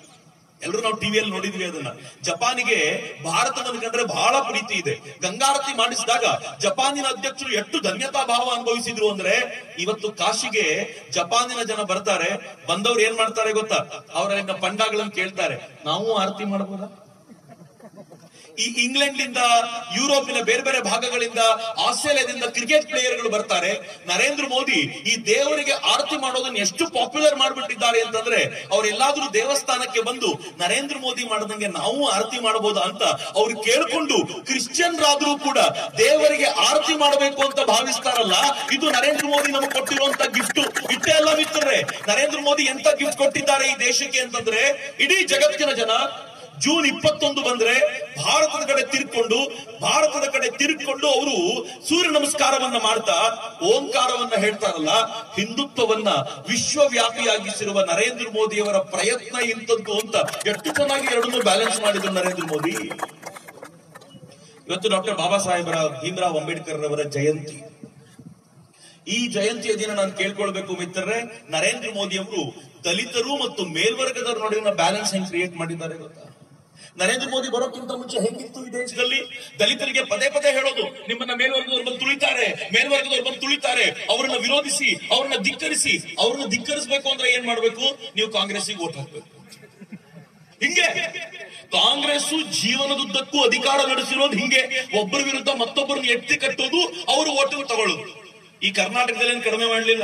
ಎಲ್ಲರೂ ನಾವು ಟಿವಿಯಲ್ಲಿ ನೋಡಿದ್ವಿ ಅದನ್ನ. ಜಪಾನಿಗೆ ಭಾರತವನ್ನು ಕಂಡ್ರೆ ಬಹಳ ಪ್ರೀತಿ ಇದೆ. ಗಂಗಾರತಿ ಮಾಡಿಸಿದಾಗ ಜಪಾನಿನ ಅಧ್ಯಕ್ಷರು ಎಷ್ಟು ಧನ್ಯತಾ ಭಾವ ಅನುಭವಿಸಿದ್ರು ಅಂದ್ರೆ ಇವತ್ತು ಕಾಶಿಗೆ ಜಪಾನಿನ ಜನ ಬರ್ತಾರೆ. ಬಂದವ್ರು ಏನ್ ಮಾಡ್ತಾರೆ ಗೊತ್ತಾ? ಅವರ ಪಂಡಾಗಳನ್ನು ಕೇಳ್ತಾರೆ. ನಾವು ಆರತಿ ಮಾಡಬಹುದಾ ಈ ಇಂಗ್ಲೆಂಡ್ನಿಂದ, ಯುರೋಪಿನ ಬೇರೆ ಬೇರೆ ಭಾಗಗಳಿಂದ, ಆಸ್ಟ್ರೇಲಿಯಾದಿಂದ ಕ್ರಿಕೆಟ್ ಪ್ಲೇಯರ್ಗಳು ಬರ್ತಾರೆ. ನರೇಂದ್ರ ಮೋದಿ ಈ ದೇವರಿಗೆ ಆರತಿ ಮಾಡೋದನ್ನ ಎಷ್ಟು ಪಾಪ್ಯುಲರ್ ಮಾಡ್ಬಿಟ್ಟಿದ್ದಾರೆ ಅಂತಂದ್ರೆ, ಅವ್ರೆಲ್ಲಾದ್ರೂ ದೇವಸ್ಥಾನಕ್ಕೆ ಬಂದು ನರೇಂದ್ರ ಮೋದಿ ಮಾಡದಂಗೆ ನಾವು ಆರತಿ ಮಾಡಬಹುದಾ ಅಂತ ಅವ್ರು ಕೇಳ್ಕೊಂಡು ಕ್ರಿಶ್ಚಿಯನ್ರಾದ್ರೂ ಕೂಡ ದೇವರಿಗೆ ಆರತಿ ಮಾಡಬೇಕು ಅಂತ ಭಾವಿಸ್ತಾರಲ್ಲ, ಇದು ನರೇಂದ್ರ ಮೋದಿ ನಮಗೆ ಕೊಟ್ಟಿರುವಂತ ಗಿಫ್ಟ್. ಇಷ್ಟೇ ಎಲ್ಲ ಮಿತ್ರರೇ, ನರೇಂದ್ರ ಮೋದಿ ಎಂತ ಗಿಫ್ಟ್ ಕೊಟ್ಟಿದ್ದಾರೆ ಈ ದೇಶಕ್ಕೆ ಅಂತಂದ್ರೆ, ಇಡೀ ಜಗತ್ತಿನ ಜನ ಜೂನ್ ಇಪ್ಪತ್ತೊಂದು ಬಂದ್ರೆ ಭಾರತದ ಕಡೆ ತಿರ್ಕೊಂಡು, ಭಾರತದ ಕಡೆ ತಿರ್ಕೊಂಡು ಅವರು ಸೂರ್ಯ ನಮಸ್ಕಾರವನ್ನ ಮಾಡ್ತಾ, ಓಂಕಾರವನ್ನ ಹೇಳ್ತಾರಲ್ಲ, ಹಿಂದುತ್ವವನ್ನ ವಿಶ್ವವ್ಯಾಪಿಯಾಗಿಸಿರುವ ನರೇಂದ್ರ ಮೋದಿಯವರ ಪ್ರಯತ್ನ ಇಂಥದ್ದು ಅಂತ ಎಷ್ಟು ಚೆನ್ನಾಗಿ ಎರಡನ್ನೂ ಬ್ಯಾಲೆನ್ಸ್ ಮಾಡಿದ್ರು ನರೇಂದ್ರ ಮೋದಿ. ಇವತ್ತು ಡಾಕ್ಟರ್ ಬಾಬಾ ಸಾಹೇಬರ, ಭೀಮರಾವ್ ಅಂಬೇಡ್ಕರ್ ಅವರ ಜಯಂತಿ. ಈ ಜಯಂತಿಯ ದಿನ ನಾನು ಕೇಳ್ಕೊಳ್ಬೇಕು ಮಿತ್ರರೇ, ನರೇಂದ್ರ ಮೋದಿ ಅವರು ದಲಿತರು ಮತ್ತು ಮೇಲ್ವರ್ಗದವರ ನಡುವಿನ ಬ್ಯಾಲೆನ್ಸ್ ಹೆಂಗ್ ಕ್ರಿಯೇಟ್ ಮಾಡಿದ್ದಾರೆ ಗೊತ್ತಾ? ನರೇಂದ್ರ ಮೋದಿ ಬರೋಕ್ಕಿಂತ ಮುಂಚೆ ಹೇಗಿತ್ತು ಈ ದೇಶದಲ್ಲಿ? ದಲಿತರಿಗೆ ಪದೇ ಪದೇ ಹೇಳೋದು, ನಿಮ್ಮನ್ನ ಮೇಲ್ವರ್ಗದವ್ರು ಬಂದು ತುಳಿತಾರೆ, ಮೇಲ್ವರ್ಗದವ್ರು ಬಂದು ತುಳಿತಾರೆ, ಅವ್ರನ್ನ ವಿರೋಧಿಸಿ, ಅವ್ರನ್ನ ಧಿಕ್ಕರಿಸಿ, ಅವ್ರನ್ನ ಧಿಕ್ಕರಿಸಬೇಕು ಅಂದ್ರೆ ಏನ್ ಮಾಡ್ಬೇಕು? ನೀವು ಕಾಂಗ್ರೆಸ್ಸಿಗೆ ಓಟ್ ಹಾಕ್ಬೇಕು. ಹಿಂಗೆ. ಕಾಂಗ್ರೆಸ್ ಜೀವನದುದ್ದಕ್ಕೂ ಅಧಿಕಾರ ನಡೆಸಿರೋದು ಹಿಂಗೆ. ಒಬ್ಬರ ವಿರುದ್ಧ ಮತ್ತೊಬ್ಬರನ್ನ ಎತ್ತಿ ಕಟ್ಟೋದು, ಅವರು ಓಟು ತಗೊಳ್ಳೋದು. ಈ ಕರ್ನಾಟಕದಲ್ಲಿ ಏನು ಕಡಿಮೆ ಮಾಡಲಿಲ್ಲ?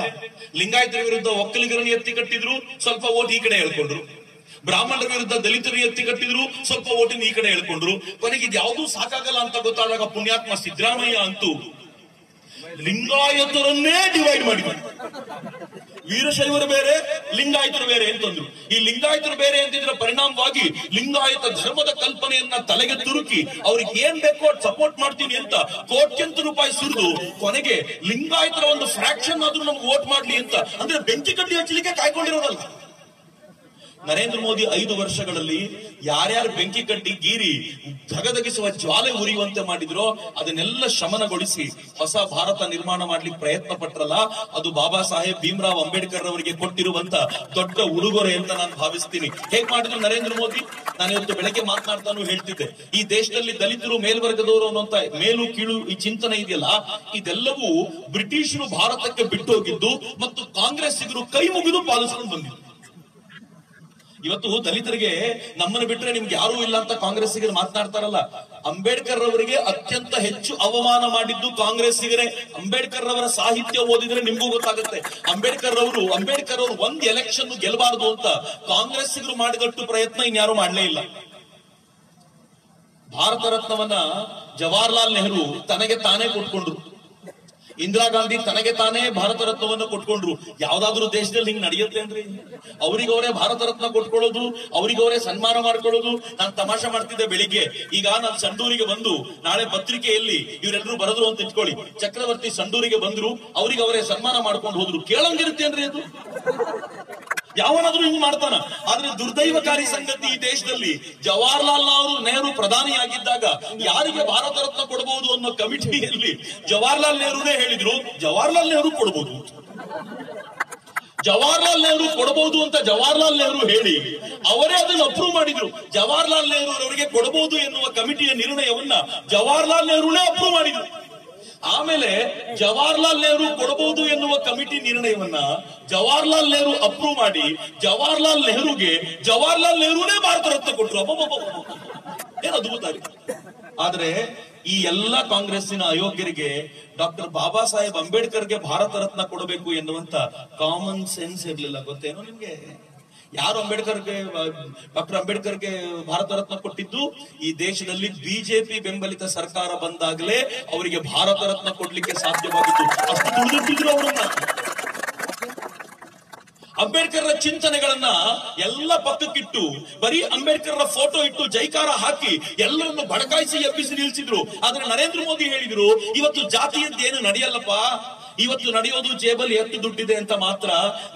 ಲಿಂಗಾಯತರ ವಿರುದ್ಧ ಒಕ್ಕಲಿಗರನ್ನು ಎತ್ತಿ ಕಟ್ಟಿದ್ರು, ಸ್ವಲ್ಪ ಓಟ್ ಈ ಕಡೆ ಹೇಳ್ಕೊಂಡ್ರು. ಬ್ರಾಹ್ಮಣರ ವಿರುದ್ಧ ದಲಿತರು ಎತ್ತಿ ಕಟ್ಟಿದ್ರು, ಸ್ವಲ್ಪ ಓಟಿನ ಈ ಕಡೆ ಹೇಳ್ಕೊಂಡ್ರು. ಕೊನೆಗೆ ಇದು ಯಾವುದೂ ಸಾಕಾಗಲ್ಲ ಅಂತ ಗೊತ್ತಾದಾಗ ಪುಣ್ಯಾತ್ಮ ಸಿದ್ದರಾಮಯ್ಯ ಅಂತೂ ಲಿಂಗಾಯತರನ್ನೇ ಡಿವೈಡ್ ಮಾಡಿದ್ರು. ವೀರಶೈವರು ಬೇರೆ, ಲಿಂಗಾಯತರು ಬೇರೆ ಅಂತಂದ್ರು ಈ ಲಿಂಗಾಯತರು ಬೇರೆ ಅಂತಿದ್ರ ಪರಿಣಾಮವಾಗಿ ಲಿಂಗಾಯತ ಧರ್ಮದ ಕಲ್ಪನೆಯನ್ನ ತಲೆಗೆ ತುರುಕಿ ಅವ್ರಿಗೆ ಏನ್ ಬೇಕೋ ಸಪೋರ್ಟ್ ಮಾಡ್ತೀನಿ ಅಂತ ಕೋಟ್ಯಂತ ರೂಪಾಯಿ ಸುರಿದು ಕೊನೆಗೆ ಲಿಂಗಾಯತರ ಒಂದು ಫ್ರಾಕ್ಷನ್ ಆದ್ರೂ ನಮ್ಗೆ ವೋಟ್ ಮಾಡ್ಲಿ ಅಂತ. ಅಂದ್ರೆ ಬೆಂಕಿ ಕಡ್ಡಿ ಹಚ್ಚಲಿಕ್ಕೆ ಕಾಯ್ಕೊಂಡಿರೋದಲ್ಲ. ನರೇಂದ್ರ ಮೋದಿ ಐದು ವರ್ಷಗಳಲ್ಲಿ ಯಾರ್ಯಾರು ಬೆಂಕಿ ಕಟ್ಟಿ ಗೀರಿ, ಧಗಧಗಿಸುವ ಜ್ವಾಲೆ ಉರಿಯುವಂತೆ ಮಾಡಿದ್ರೋ ಅದನ್ನೆಲ್ಲ ಶಮನಗೊಳಿಸಿ ಹೊಸ ಭಾರತ ನಿರ್ಮಾಣ ಮಾಡ್ಲಿಕ್ಕೆ ಪ್ರಯತ್ನ ಪಟ್ರಲ್ಲ, ಅದು ಬಾಬಾ ಸಾಹೇಬ್ ಭೀಮರಾವ್ ಅಂಬೇಡ್ಕರ್ ಅವರಿಗೆ ಕೊಟ್ಟಿರುವಂತ ದೊಡ್ಡ ಉಡುಗೊರೆ ಅಂತ ನಾನು ಭಾವಿಸ್ತೀನಿ. ಹೇಗ್ ಮಾಡಿದ್ರು ನರೇಂದ್ರ ಮೋದಿ? ನಾನು ಇವತ್ತು ಬೆಳಗ್ಗೆ ಮಾತನಾಡ್ತಾನು ಹೇಳ್ತಿದ್ದೆ. ಈ ದೇಶದಲ್ಲಿ ದಲಿತರು ಮೇಲ್ವರ್ಗದವರು ಅನ್ನುವಂತ ಮೇಲು ಕೀಳು ಈ ಚಿಂತನೆ ಇದೆಯಲ್ಲ? ಇದೆಲ್ಲವೂ ಬ್ರಿಟಿಷರು ಭಾರತಕ್ಕೆ ಬಿಟ್ಟು ಹೋಗಿದ್ದು ಮತ್ತು ಕಾಂಗ್ರೆಸ್ಸಿಗರು ಕೈ ಮುಗಿದು ಪಾಲಿಸ್ಕೊಂಡು ಬಂದಿದ್ದು. ಇವತ್ತು ದಲಿತರಿಗೆ ನಮ್ಮನ್ನು ಬಿಟ್ರೆ ನಿಮ್ಗೆ ಯಾರೂ ಇಲ್ಲ ಅಂತ ಕಾಂಗ್ರೆಸ್ಸಿಗರು ಮಾತನಾಡ್ತಾರಲ್ಲ. ಅಂಬೇಡ್ಕರ್ ಅವರಿಗೆ ಅತ್ಯಂತ ಹೆಚ್ಚು ಅವಮಾನ ಮಾಡಿದ್ದು ಕಾಂಗ್ರೆಸ್ಸಿಗರೇ. ಅಂಬೇಡ್ಕರ್ ಅವರ ಸಾಹಿತ್ಯ ಓದಿದ್ರೆ ನಿಮ್ಗೂ ಗೊತ್ತಾಗುತ್ತೆ. ಅಂಬೇಡ್ಕರ್ ಅವರು ಅಂಬೇಡ್ಕರ್ ಅವರು ಒಂದ್ ಎಲೆಕ್ಷನ್ ಗೆಲ್ಲಬಾರದು ಅಂತ ಕಾಂಗ್ರೆಸ್ಸಿಗರು ಮಾಡಿದಷ್ಟು ಪ್ರಯತ್ನ ಇನ್ಯಾರು ಮಾಡಲೇ ಇಲ್ಲ. ಭಾರತ ರತ್ನವನ್ನ ಜವಾಹರ್ಲಾಲ್ ನೆಹರು ತನಗೆ ತಾನೇ ಕೊಟ್ಕೊಂಡ್ರು. ಇಂದಿರಾ ಗಾಂಧಿ ತನಗೆ ತಾನೇ ಭಾರತ ರತ್ನವನ್ನು ಕೊಟ್ಕೊಂಡ್ರು. ಯಾವ್ದಾದ್ರು ದೇಶದಲ್ಲಿ ಹಿಂಗ್ ನಡೆಯುತ್ತೆ ಅಂದ್ರೆ? ಅವರಿಗವರೇ ಭಾರತ ರತ್ನ ಕೊಟ್ಕೊಳ್ಳೋದು, ಅವರಿಗವರೇ ಸನ್ಮಾನ ಮಾಡ್ಕೊಳ್ಳೋದು. ನಾನು ತಮಾಷೆ ಮಾಡ್ತಿದ್ದೆ ಬೆಳಿಗ್ಗೆ. ಈಗ ನಾನು ಸಂಡೂರಿಗೆ ಬಂದು, ನಾಳೆ ಪತ್ರಿಕೆಯಲ್ಲಿ ಇವರೆಲ್ಲರೂ ಬರೆದ್ರು ಅಂತ ಇಟ್ಕೊಳ್ಳಿ. ಚಕ್ರವರ್ತಿ ಸಂಡೂರಿಗೆ ಬಂದ್ರು ಅವರಿಗೆ ಅವರೇ ಸನ್ಮಾನ ಮಾಡ್ಕೊಂಡು ಹೋದ್ರು. ಕೇಳಂಗಿರುತ್ತೆ ಅಂದ್ರೆ ಅದು? ಯಾವನಾದ್ರೂ ಹಿಂಗ್ ಮಾಡ್ತಾನ. ಆದ್ರೆ ದುರ್ದೈವಕಾರಿ ಸಂಗತಿ ಈ ದೇಶದಲ್ಲಿ. ಜವಾಹರ್ಲಾಲ್ ನೆಹರು ನೆಹರು ಪ್ರಧಾನಿಯಾಗಿದ್ದಾಗ ಯಾರಿಗೆ ಭಾರತ ರತ್ನ ಕೊಡಬಹುದು ಅನ್ನೋ ಕಮಿಟಿಯಲ್ಲಿ ಜವಾಹರ್ಲಾಲ್ ನೆಹರುನೇ ಹೇಳಿದ್ರು. ಜವಾಹರ್ಲಾಲ್ ನೆಹರು ಕೊಡಬಹುದು ಜವಾಹರ್ಲಾಲ್ ನೆಹರು ಕೊಡಬಹುದು ಅಂತ ಜವಾಹರ್ಲಾಲ್ ನೆಹರು ಹೇಳಿ ಅವರೇ ಅದನ್ನ ಅಪ್ರೂವ್ ಮಾಡಿದ್ರು. ಜವಾಹರ್ಲಾಲ್ ನೆಹರು ಅವರಿಗೆ ಕೊಡಬಹುದು ಎನ್ನುವ ಕಮಿಟಿಯ ನಿರ್ಣಯವನ್ನ ಜವಾಹರ್ಲಾಲ್ ನೆಹರುನೇ ಅಪ್ರೂವ್ ಮಾಡಿದ್ರು. ಆಮೇಲೆ ಜವಾಹರ್ಲಾಲ್ ನೆಹರು ಕೊಡಬಹುದು ಎನ್ನುವ ಕಮಿಟಿ ನಿರ್ಣಯವನ್ನ ಜವಾಹರ್ಲಾಲ್ ನೆಹರು ಅಪ್ರೂವ್ ಮಾಡಿ ಜವಾಹರ್ಲಾಲ್ ನೆಹರುಗೆ ಜವಾಹರ್ಲಾಲ್ ನೆಹರುನೇ ಭಾರತ ರತ್ನ ಕೊಟ್ಟರು. ಏನು ಅದ್ಭುತ. ಆದ್ರೆ ಈ ಎಲ್ಲ ಕಾಂಗ್ರೆಸ್ಸಿನ ಅಯೋಗ್ಯರಿಗೆ ಡಾಕ್ಟರ್ ಬಾಬಾ ಸಾಹೇಬ್ ಅಂಬೇಡ್ಕರ್ಗೆ ಭಾರತ ರತ್ನ ಕೊಡಬೇಕು ಎನ್ನುವಂತ ಕಾಮನ್ ಸೆನ್ಸ್ ಇರ್ಲಿಲ್ಲ ಗೊತ್ತೇನೋ ನಿಮ್ಗೆ ಯಾರು ಅಂಬೇಡ್ಕರ್ಗೆ ಡಾಕ್ಟರ್ ಅಂಬೇಡ್ಕರ್ಗೆ ಭಾರತ ರತ್ನ ಕೊಟ್ಟಿದ್ದು? ಈ ದೇಶದಲ್ಲಿ ಬಿಜೆಪಿ ಬೆಂಬಲಿತ ಸರ್ಕಾರ ಬಂದಾಗಲೇ ಅವರಿಗೆ ಭಾರತ ರತ್ನ ಕೊಡ್ಲಿಕ್ಕೆ ಸಾಧ್ಯವಾಗಿತ್ತು. ಅಷ್ಟು ದುಡಿದಿಟ್ಟಿದ್ರು ಅವರನ್ನ. ಅಂಬೇಡ್ಕರ್ ಚಿಂತನೆಗಳನ್ನ ಎಲ್ಲ ಪಕ್ಕಕ್ಕಿಟ್ಟು, ಬರೀ ಅಂಬೇಡ್ಕರ್ ಫೋಟೋ ಇಟ್ಟು ಜೈಕಾರ ಹಾಕಿ ಎಲ್ಲರನ್ನು ಬಡಕಾಯಿಸಿ ಎಬ್ಬಿಸಿ ನಿಲ್ಸಿದ್ರು. ಆದ್ರೆ ನರೇಂದ್ರ ಮೋದಿ ಹೇಳಿದ್ರು, ಇವತ್ತು ಜಾತಿಯದ್ದೇನು ನಡೆಯಲ್ಲಪ್ಪ? ಇವತ್ತು ನಡೆಯೋದು ಜೇಬಲ್ಲಿ ಎಷ್ಟು ದುಡ್ಡಿದೆ ಅಂತ ಮಾತ್ರ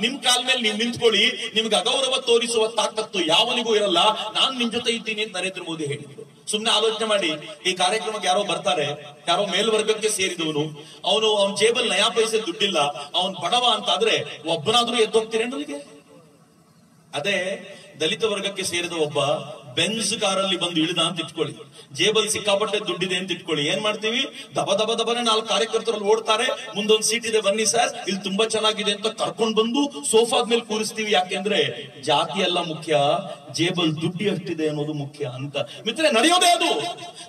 ನಿಮ್ ಕಾಲ್ ಮೇಲೆ ನೀವು ನಿಂತ್ಕೊಳ್ಳಿ, ನಿಮ್ಗೆ ಅಗೌರವ ತೋರಿಸುವ ತಾಕತ್ತು ಯಾವನಿಗೂ ಇರಲ್ಲ. ನಾನ್ ನಿಮ್ ಜೊತೆ ಇದ್ದೀನಿ ಅಂತ ನರೇಂದ್ರ ಮೋದಿ ಹೇಳಿದ್ರು. ಸುಮ್ನೆ ಆಲೋಚನೆ ಮಾಡಿ, ಈ ಕಾರ್ಯಕ್ರಮಕ್ಕೆ ಯಾರೋ ಬರ್ತಾರೆ, ಯಾರೋ ಮೇಲ್ವರ್ಗಕ್ಕೆ ಸೇರಿದವನು, ಅವನು ಅವ್ನ ಜೇಬಲ್ ನಯಾ ಪೈಸೆ ದುಡ್ಡಿಲ್ಲ, ಅವನ್ ಬಡವ ಅಂತ ಆದ್ರೆ ಒಬ್ಬನಾದ್ರೂ ಎದ್ದೋಗ್ತೀರೇನು ಅದೇ ದಲಿತ ವರ್ಗಕ್ಕೆ ಸೇರಿದ ಒಬ್ಬ ಬೆನ್ಸ್ ಕಾರಲ್ಲಿ ಬಂದು ಇಳಿದ ಅಂತ ಇಟ್ಕೊಳ್ಳಿ. ಜೇಬಲ್ ಸಿಕ್ಕಾಪಟ್ಟೆ ದುಡ್ಡಿದೆ ಅಂತ ಇಟ್ಕೊಳ್ಳಿ. ಏನ್ ಮಾಡ್ತೀವಿ? ದಬ ದಬ ದಬನೆ ನಾಲ್ಕು ಕಾರ್ಯಕರ್ತರಲ್ಲಿ ಓಡ್ತಾರೆ. ಮುಂದೊಂದು ಸೀಟ್ ಇದೆ, ಬನ್ನಿ ಸರ್ ಇಲ್ಲಿ ತುಂಬಾ ಚೆನ್ನಾಗಿದೆ ಅಂತ ಕರ್ಕೊಂಡ್ ಬಂದು ಸೋಫಾದ ಮೇಲೆ ಕೂರಿಸ್ತೀವಿ. ಯಾಕೆಂದ್ರೆ ಜಾತಿ ಎಲ್ಲ ಮುಖ್ಯ, ಜೇಬಲ್ ದುಡ್ಡಿ ಅಷ್ಟಿದೆ ಅನ್ನೋದು ಮುಖ್ಯ ಅಂತ. ಮಿತ್ರೆ ನಡೆಯೋದೇ ಅದು.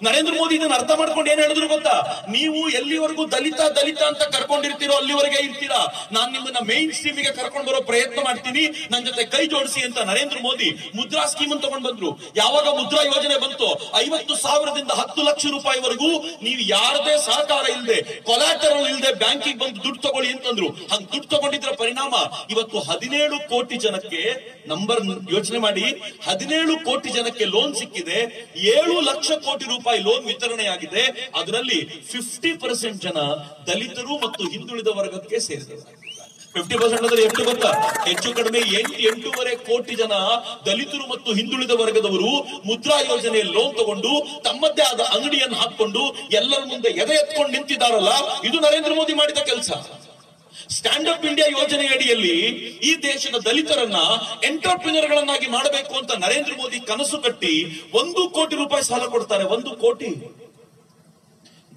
ನರೇಂದ್ರ ಮೋದಿ ಇದನ್ನ ಅರ್ಥ ಮಾಡ್ಕೊಂಡು ಏನ್ ಹೇಳಿದ್ರು ಗೊತ್ತಾ? ನೀವು ಎಲ್ಲಿವರೆಗೂ ದಲಿತ ದಲಿತ ಅಂತ ಕರ್ಕೊಂಡಿರ್ತೀರೋ ಅಲ್ಲಿವರೆಗೆ ಇರ್ತೀರಾ? ನಾನ್ ನಿಮ್ಮನ್ನ ಮೇನ್ ಸ್ಟ್ರೀಮ್ಗೆ ಕರ್ಕೊಂಡು ಬರೋ ಪ್ರಯತ್ನ ಮಾಡ್ತೀನಿ. ನನ್ನ ಜೊತೆ ಕೈ ಜೋಡಿಸಿ ಅಂತ ನರೇಂದ್ರ ಮೋದಿ ಮುದ್ರಾ ಸ್ಕೀಮ್ ತಗೊಂಡ್ ಬಂದ್ರು. ಯಾವಾಗ ಮುದ್ರಾ ಯೋಜನೆ ಬಂತು ಐವತ್ತು ಸಾವಿರದಿಂದ ಹತ್ತು ಲಕ್ಷ ರೂಪಾಯಿವರೆಗೂ ನೀವು ಯಾರದೇ ಸಹಕಾರ ಇಲ್ಲದೆ ಕೊಲಾಟರಲ್ ಇಲ್ಲದೆ ಬ್ಯಾಂಕಿಗೆ ಬಂದು ದುಡ್ಡು ತಗೊಳ್ಳಿ ಅಂತಂದ್ರು. ಹಂಗ್ ದುಡ್ಡು ತಗೊಂಡಿದ್ರ ಪರಿಣಾಮ ಇವತ್ತು ಹದಿನೇಳು ಕೋಟಿ ಜನಕ್ಕೆ ನಂಬರ್ ಯೋಚನೆ ಮಾಡಿ, ಹದಿನೇಳು ಕೋಟಿ ಜನಕ್ಕೆ ಲೋನ್ ಸಿಕ್ಕಿದೆ, ಏಳು ಲಕ್ಷ ಕೋಟಿ ರೂಪಾಯಿ ಲೋನ್ ವಿತರಣೆಯಾಗಿದೆ ಅದರಲ್ಲಿ ಫಿಫ್ಟಿ ಪರ್ಸೆಂಟ್ ಜನ ದಲಿತರು ಮತ್ತು ಹಿಂದುಳಿದ ವರ್ಗಕ್ಕೆ ಸೇರಿದವರು ಫಿಫ್ಟಿ ಪರ್ಸೆಂಟ್ ಅಂದ್ರೆ ಎಷ್ಟು ಗೊತ್ತಾ? ಹೆಚ್ಚು ಕಡಿಮೆ ಎಂಟು ಎಂಟೂವರೆ ಕೋಟಿ ಜನ ದಲಿತರು ಮತ್ತು ಹಿಂದುಳಿದ ವರ್ಗದವರು ಮುದ್ರಾ ಯೋಜನೆ ಲೋನ್ ತಗೊಂಡು ತಮ್ಮದೇ ಆದ ಅಂಗಡಿಯನ್ನು ಹಾಕೊಂಡು ಎಲ್ಲರ ಮುಂದೆ ಎದೆ ಎತ್ಕೊಂಡು ನಿಂತಿದ್ದಾರಲ್ಲ, ಇದು ನರೇಂದ್ರ ಮೋದಿ ಮಾಡಿದ ಕೆಲಸ. ಸ್ಟ್ಯಾಂಡ್ ಅಪ್ ಇಂಡಿಯಾ ಯೋಜನೆ ಅಡಿಯಲ್ಲಿ ಈ ದೇಶದ ದಲಿತರನ್ನ ಎಂಟರ್ಪ್ರಿನರ್ ಗಳನ್ನಾಗಿ ಮಾಡಬೇಕು ಅಂತ ನರೇಂದ್ರ ಮೋದಿ ಕನಸು ಕಟ್ಟಿ ಒಂದು ಕೋಟಿ ರೂಪಾಯಿ ಸಾಲ ಕೊಡ್ತಾರೆ, ಒಂದು ಕೋಟಿ.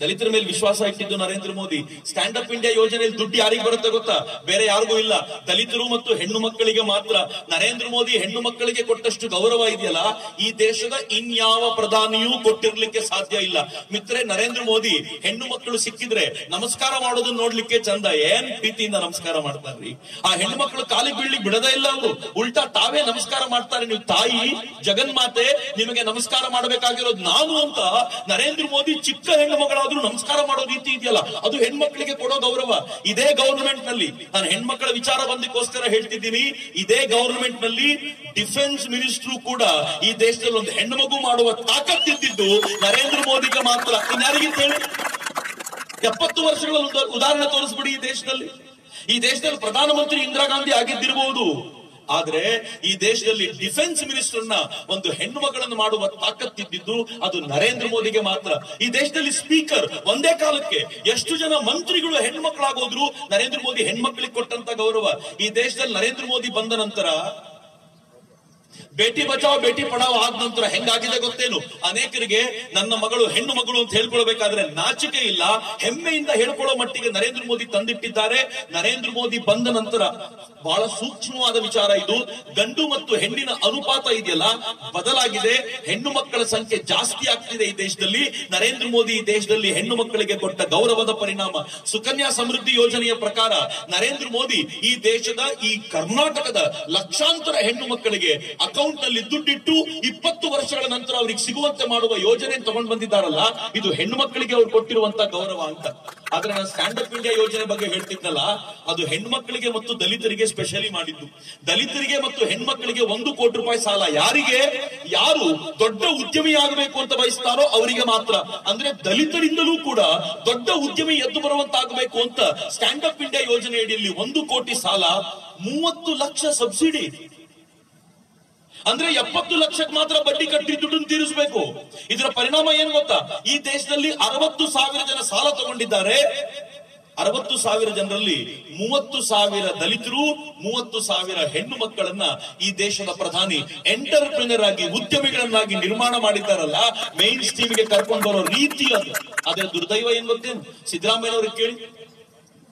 ದಲಿತರ ಮೇಲೆ ವಿಶ್ವಾಸ ಇಟ್ಟಿದ್ದು Narendra Modi. Stand up India ಯೋಜನೆಯಲ್ಲಿ ದುಡ್ಡು ಯಾರಿಗೆ ಬರುತ್ತೆ ಗೊತ್ತಾ? ಬೇರೆ ಯಾರಿಗೂ ಇಲ್ಲ. ದಲಿತರು ಮತ್ತು ಹೆಣ್ಣು ಮಕ್ಕಳಿಗೆ ಮಾತ್ರ. ನರೇಂದ್ರ ಮೋದಿ ಹೆಣ್ಣು ಮಕ್ಕಳಿಗೆ ಕೊಟ್ಟಷ್ಟು ಗೌರವ ಇದೆಯಲ್ಲ? ಈ ದೇಶದ ಇನ್ಯಾವ ಪ್ರಧಾನಿಯೂ ಕೊಟ್ಟಿರ್ಲಿಕ್ಕೆ ಸಾಧ್ಯ ಇಲ್ಲ. ಮಿತ್ರೆ ನರೇಂದ್ರ ಮೋದಿ, ಹೆಣ್ಣು ಮಕ್ಕಳು ಸಿಕ್ಕಿದ್ರೆ ನಮಸ್ಕಾರ ಮಾಡೋದನ್ನ ನೋಡ್ಲಿಕ್ಕೆ ಚಂದ. ಏನ್ ಪ್ರೀತಿಯಿಂದ ನಮಸ್ಕಾರ ಮಾಡ್ತಾರ್ರಿ? ಆ ಹೆಣ್ಣು ಮಕ್ಕಳು ಕಾಲಿಗೆ ಬೀಳ್ಲಿಕ್ಕೆ ಬಿಡದೇ ಇಲ್ಲ ಅವರು. ಉಲ್ಟಾ ತಾವೇ ನಮಸ್ಕಾರ ಮಾಡ್ತಾರೆ. ನೀವು ತಾಯಿ, ಜಗನ್ಮಾತೆ, ನಿಮಗೆ ನಮಸ್ಕಾರ ಮಾಡಬೇಕಾಗಿರೋದು ನಾನು ಅಂತ ನರೇಂದ್ರ ಮೋದಿ ಚಿಕ್ಕ ಹೆಣ್ಣು ನಮಸ್ಕಾರ ಮಾಡೋ ರೀತಿ ಇದೆಯಲ್ಲ? ಅದು ಹೆಣ್ಮಕ್ಳಿಗೆ ಕೊಡೋ ಗೌರವ. ಇದೇ ಗವರ್ನಮೆಂಟ್ನಲ್ಲಿ ನಾನು ಹೆಣ್ಮಕ್ಳ ವಿಚಾರ ಬಂದಕ್ಕೋಸ್ಕರ ಹೇಳ್ತಿದ್ದೀನಿ. ಇದೇ ಗವರ್ನಮೆಂಟ್ನಲ್ಲಿ ಡಿಫೆನ್ಸ್ ಮಿನಿಸ್ಟ್ರು ಕೂಡ ಈ ದೇಶದಲ್ಲಿ ಒಂದು ಹೆಣ್ಮಗು ಮಾಡುವ ತಾಕತ್ತಿದ್ದು ನರೇಂದ್ರ ಮೋದಿಗೆ ಮಾತ್ರ. ಇನ್ಯಾರಿಗಿಂತ ಹೇಳಿ? ಎಪ್ಪತ್ತು ವರ್ಷಗಳ ಉದಾಹರಣೆ ತೋರಿಸ್ಬಿಡಿ ಈ ದೇಶದಲ್ಲಿ. ಈ ದೇಶದಲ್ಲಿ ಪ್ರಧಾನಮಂತ್ರಿ ಇಂದಿರಾ ಗಾಂಧಿ ಆಗಿದ್ದಿರಬಹುದು ಆದ್ರೆ ಈ ದೇಶದಲ್ಲಿ ಡಿಫೆನ್ಸ್ ಮಿನಿಸ್ಟರ್ನ ಒಂದು ಹೆಣ್ಣು ಮಗಳನ್ನು ಮಾಡುವ ತಾಕತ್ತಿದ್ದು ಅದು ನರೇಂದ್ರ ಮೋದಿಗೆ ಮಾತ್ರ. ಈ ದೇಶದಲ್ಲಿ ಸ್ಪೀಕರ್ ಒಂದೇ ಕಾಲಕ್ಕೆ ಎಷ್ಟು ಜನ ಮಂತ್ರಿಗಳು ಹೆಣ್ಮಕ್ಳಾಗೋದ್ರು ನರೇಂದ್ರ ಮೋದಿ ಹೆಣ್ಮಕ್ಳಿಗೆ ಕೊಟ್ಟಂತ ಗೌರವ. ಈ ದೇಶದಲ್ಲಿ ನರೇಂದ್ರ ಮೋದಿ ಬಂದ ನಂತರ ಬೇಟಿ ಬಚಾವ್, ಬೇಟಿ ಪಡಾವ್ ಆದ ನಂತರ ಹೆಂಗಾಗಿದೆ ಗೊತ್ತೇನು? ಅನೇಕರಿಗೆ ನನ್ನ ಮಗಳು, ಹೆಣ್ಣು ಮಗಳು ಅಂತ ಹೇಳ್ಕೊಳ್ಬೇಕಾದ್ರೆ ನಾಚಿಕೆ ಇಲ್ಲ. ಹೆಮ್ಮೆಯಿಂದ ಹೇಳ್ಕೊಳ್ಳೋ ಮಟ್ಟಿಗೆ ನರೇಂದ್ರ ಮೋದಿ ತಂದಿಟ್ಟಿದ್ದಾರೆ. ನರೇಂದ್ರ ಮೋದಿ ಬಂದ ನಂತರ ಬಹಳ ಸೂಕ್ಷ್ಮವಾದ ವಿಚಾರ ಇದು. ಗಂಡು ಮತ್ತು ಹೆಣ್ಣಿನ ಅನುಪಾತ ಇದೆಯಲ್ಲ, ಬದಲಾಗಿದೆ. ಹೆಣ್ಣು ಮಕ್ಕಳ ಸಂಖ್ಯೆ ಜಾಸ್ತಿ ಆಗ್ತಿದೆ ಈ ದೇಶದಲ್ಲಿ. ನರೇಂದ್ರ ಮೋದಿ ಈ ದೇಶದಲ್ಲಿ ಹೆಣ್ಣು ಮಕ್ಕಳಿಗೆ ಕೊಟ್ಟ ಗೌರವದ ಪರಿಣಾಮ. ಸುಕನ್ಯಾ ಸಮೃದ್ಧಿ ಯೋಜನೆಯ ಪ್ರಕಾರ ನರೇಂದ್ರ ಮೋದಿ ಈ ದೇಶದ, ಈ ಕರ್ನಾಟಕದ ಲಕ್ಷಾಂತರ ಹೆಣ್ಣು ಮಕ್ಕಳಿಗೆ ಅಕೌಂಟ್ ನಲ್ಲಿ ದುಡ್ಡಿಟ್ಟು ಇಪ್ಪತ್ತು ವರ್ಷಗಳ ನಂತರ ಅವ್ರಿಗೆ ಸಿಗುವಂತೆ ಮಾಡುವ ಯೋಜನೆ ತಗೊಂಡ್ ಬಂದಿದ್ದಾರಲ್ಲ, ಇದು ಹೆಣ್ಣು ಮಕ್ಕಳಿಗೆ ಅವ್ರು ಕೊಟ್ಟಿರುವಂತ ಗೌರವ ಅಂತ. ಆದ್ರೆ ನಾನು ಸ್ಟ್ಯಾಂಡ್ ಅಪ್ ಇಂಡಿಯಾ ಯೋಜನೆ ಬಗ್ಗೆ ಹೇಳ್ತಿದ್ನಲ್ಲ, ಅದು ಹೆಣ್ಮಕ್ಳಿಗೆ ಮತ್ತು ದಲಿತರಿಗೆ ಸ್ಪೆಷಲಿ ಮಾಡಿದ್ದು. ದಲಿತರಿಗೆ ಮತ್ತು ಹೆಣ್ಮಕ್ಳಿಗೆ ಒಂದು ಕೋಟಿ ರೂಪಾಯಿ ಸಾಲ ಯಾರಿಗೆ? ಯಾರು ದೊಡ್ಡ ಉದ್ಯಮಿ ಆಗಬೇಕು ಅಂತ ಬಯಸ್ತಾರೋ ಅವರಿಗೆ ಮಾತ್ರ. ಅಂದ್ರೆ ದಲಿತರಿಂದಲೂ ಕೂಡ ದೊಡ್ಡ ಉದ್ಯಮಿ ಎದ್ದು ಬರುವಂತಾಗಬೇಕು ಅಂತ ಸ್ಟ್ಯಾಂಡ್ ಅಪ್ ಇಂಡಿಯಾ ಯೋಜನೆ ಅಡಿಯಲ್ಲಿ ಒಂದು ಕೋಟಿ ಸಾಲ, ಮೂವತ್ತು ಲಕ್ಷ ಸಬ್ಸಿಡಿ ಅಂದ್ರೆ ಎಪ್ಪತ್ತು ಲಕ್ಷಕ್ಕೆ ಮಾತ್ರ ಬಡ್ಡಿ ಕಟ್ಟಿ ದುಡ್ಡನ್ನು ತೀರಿಸಬೇಕು. ಇದರ ಪರಿಣಾಮ ಏನ್ ಗೊತ್ತಾ? ಈ ದೇಶದಲ್ಲಿ ಅರವತ್ತು ಸಾವಿರ ಜನ ಸಾಲ ತಗೊಂಡಿದ್ದಾರೆ. ಅರವತ್ತು ಸಾವಿರ ಜನರಲ್ಲಿ ಮೂವತ್ತು ಸಾವಿರ ದಲಿತರು, ಮೂವತ್ತು ಸಾವಿರ ಹೆಣ್ಣು ಮಕ್ಕಳನ್ನ ಈ ದೇಶದ ಪ್ರಧಾನಿ ಎಂಟರ್ಪ್ರಿನರ್ ಆಗಿ ಉದ್ಯಮಿಗಳನ್ನಾಗಿ ನಿರ್ಮಾಣ ಮಾಡಿದ್ದಾರಲ್ಲ ಮೇನ್ ಸ್ಟ್ರೀಮ್ಗೆ ಕರ್ಕೊಂಡು ಬರೋ ರೀತಿ ಅದು. ಅದರ ದುರ್ದೈವ ಏನ್ ಗೊತ್ತೇನು? ಸಿದ್ದರಾಮಯ್ಯನವ್ರಿಗೆ ಕೇಳಿ.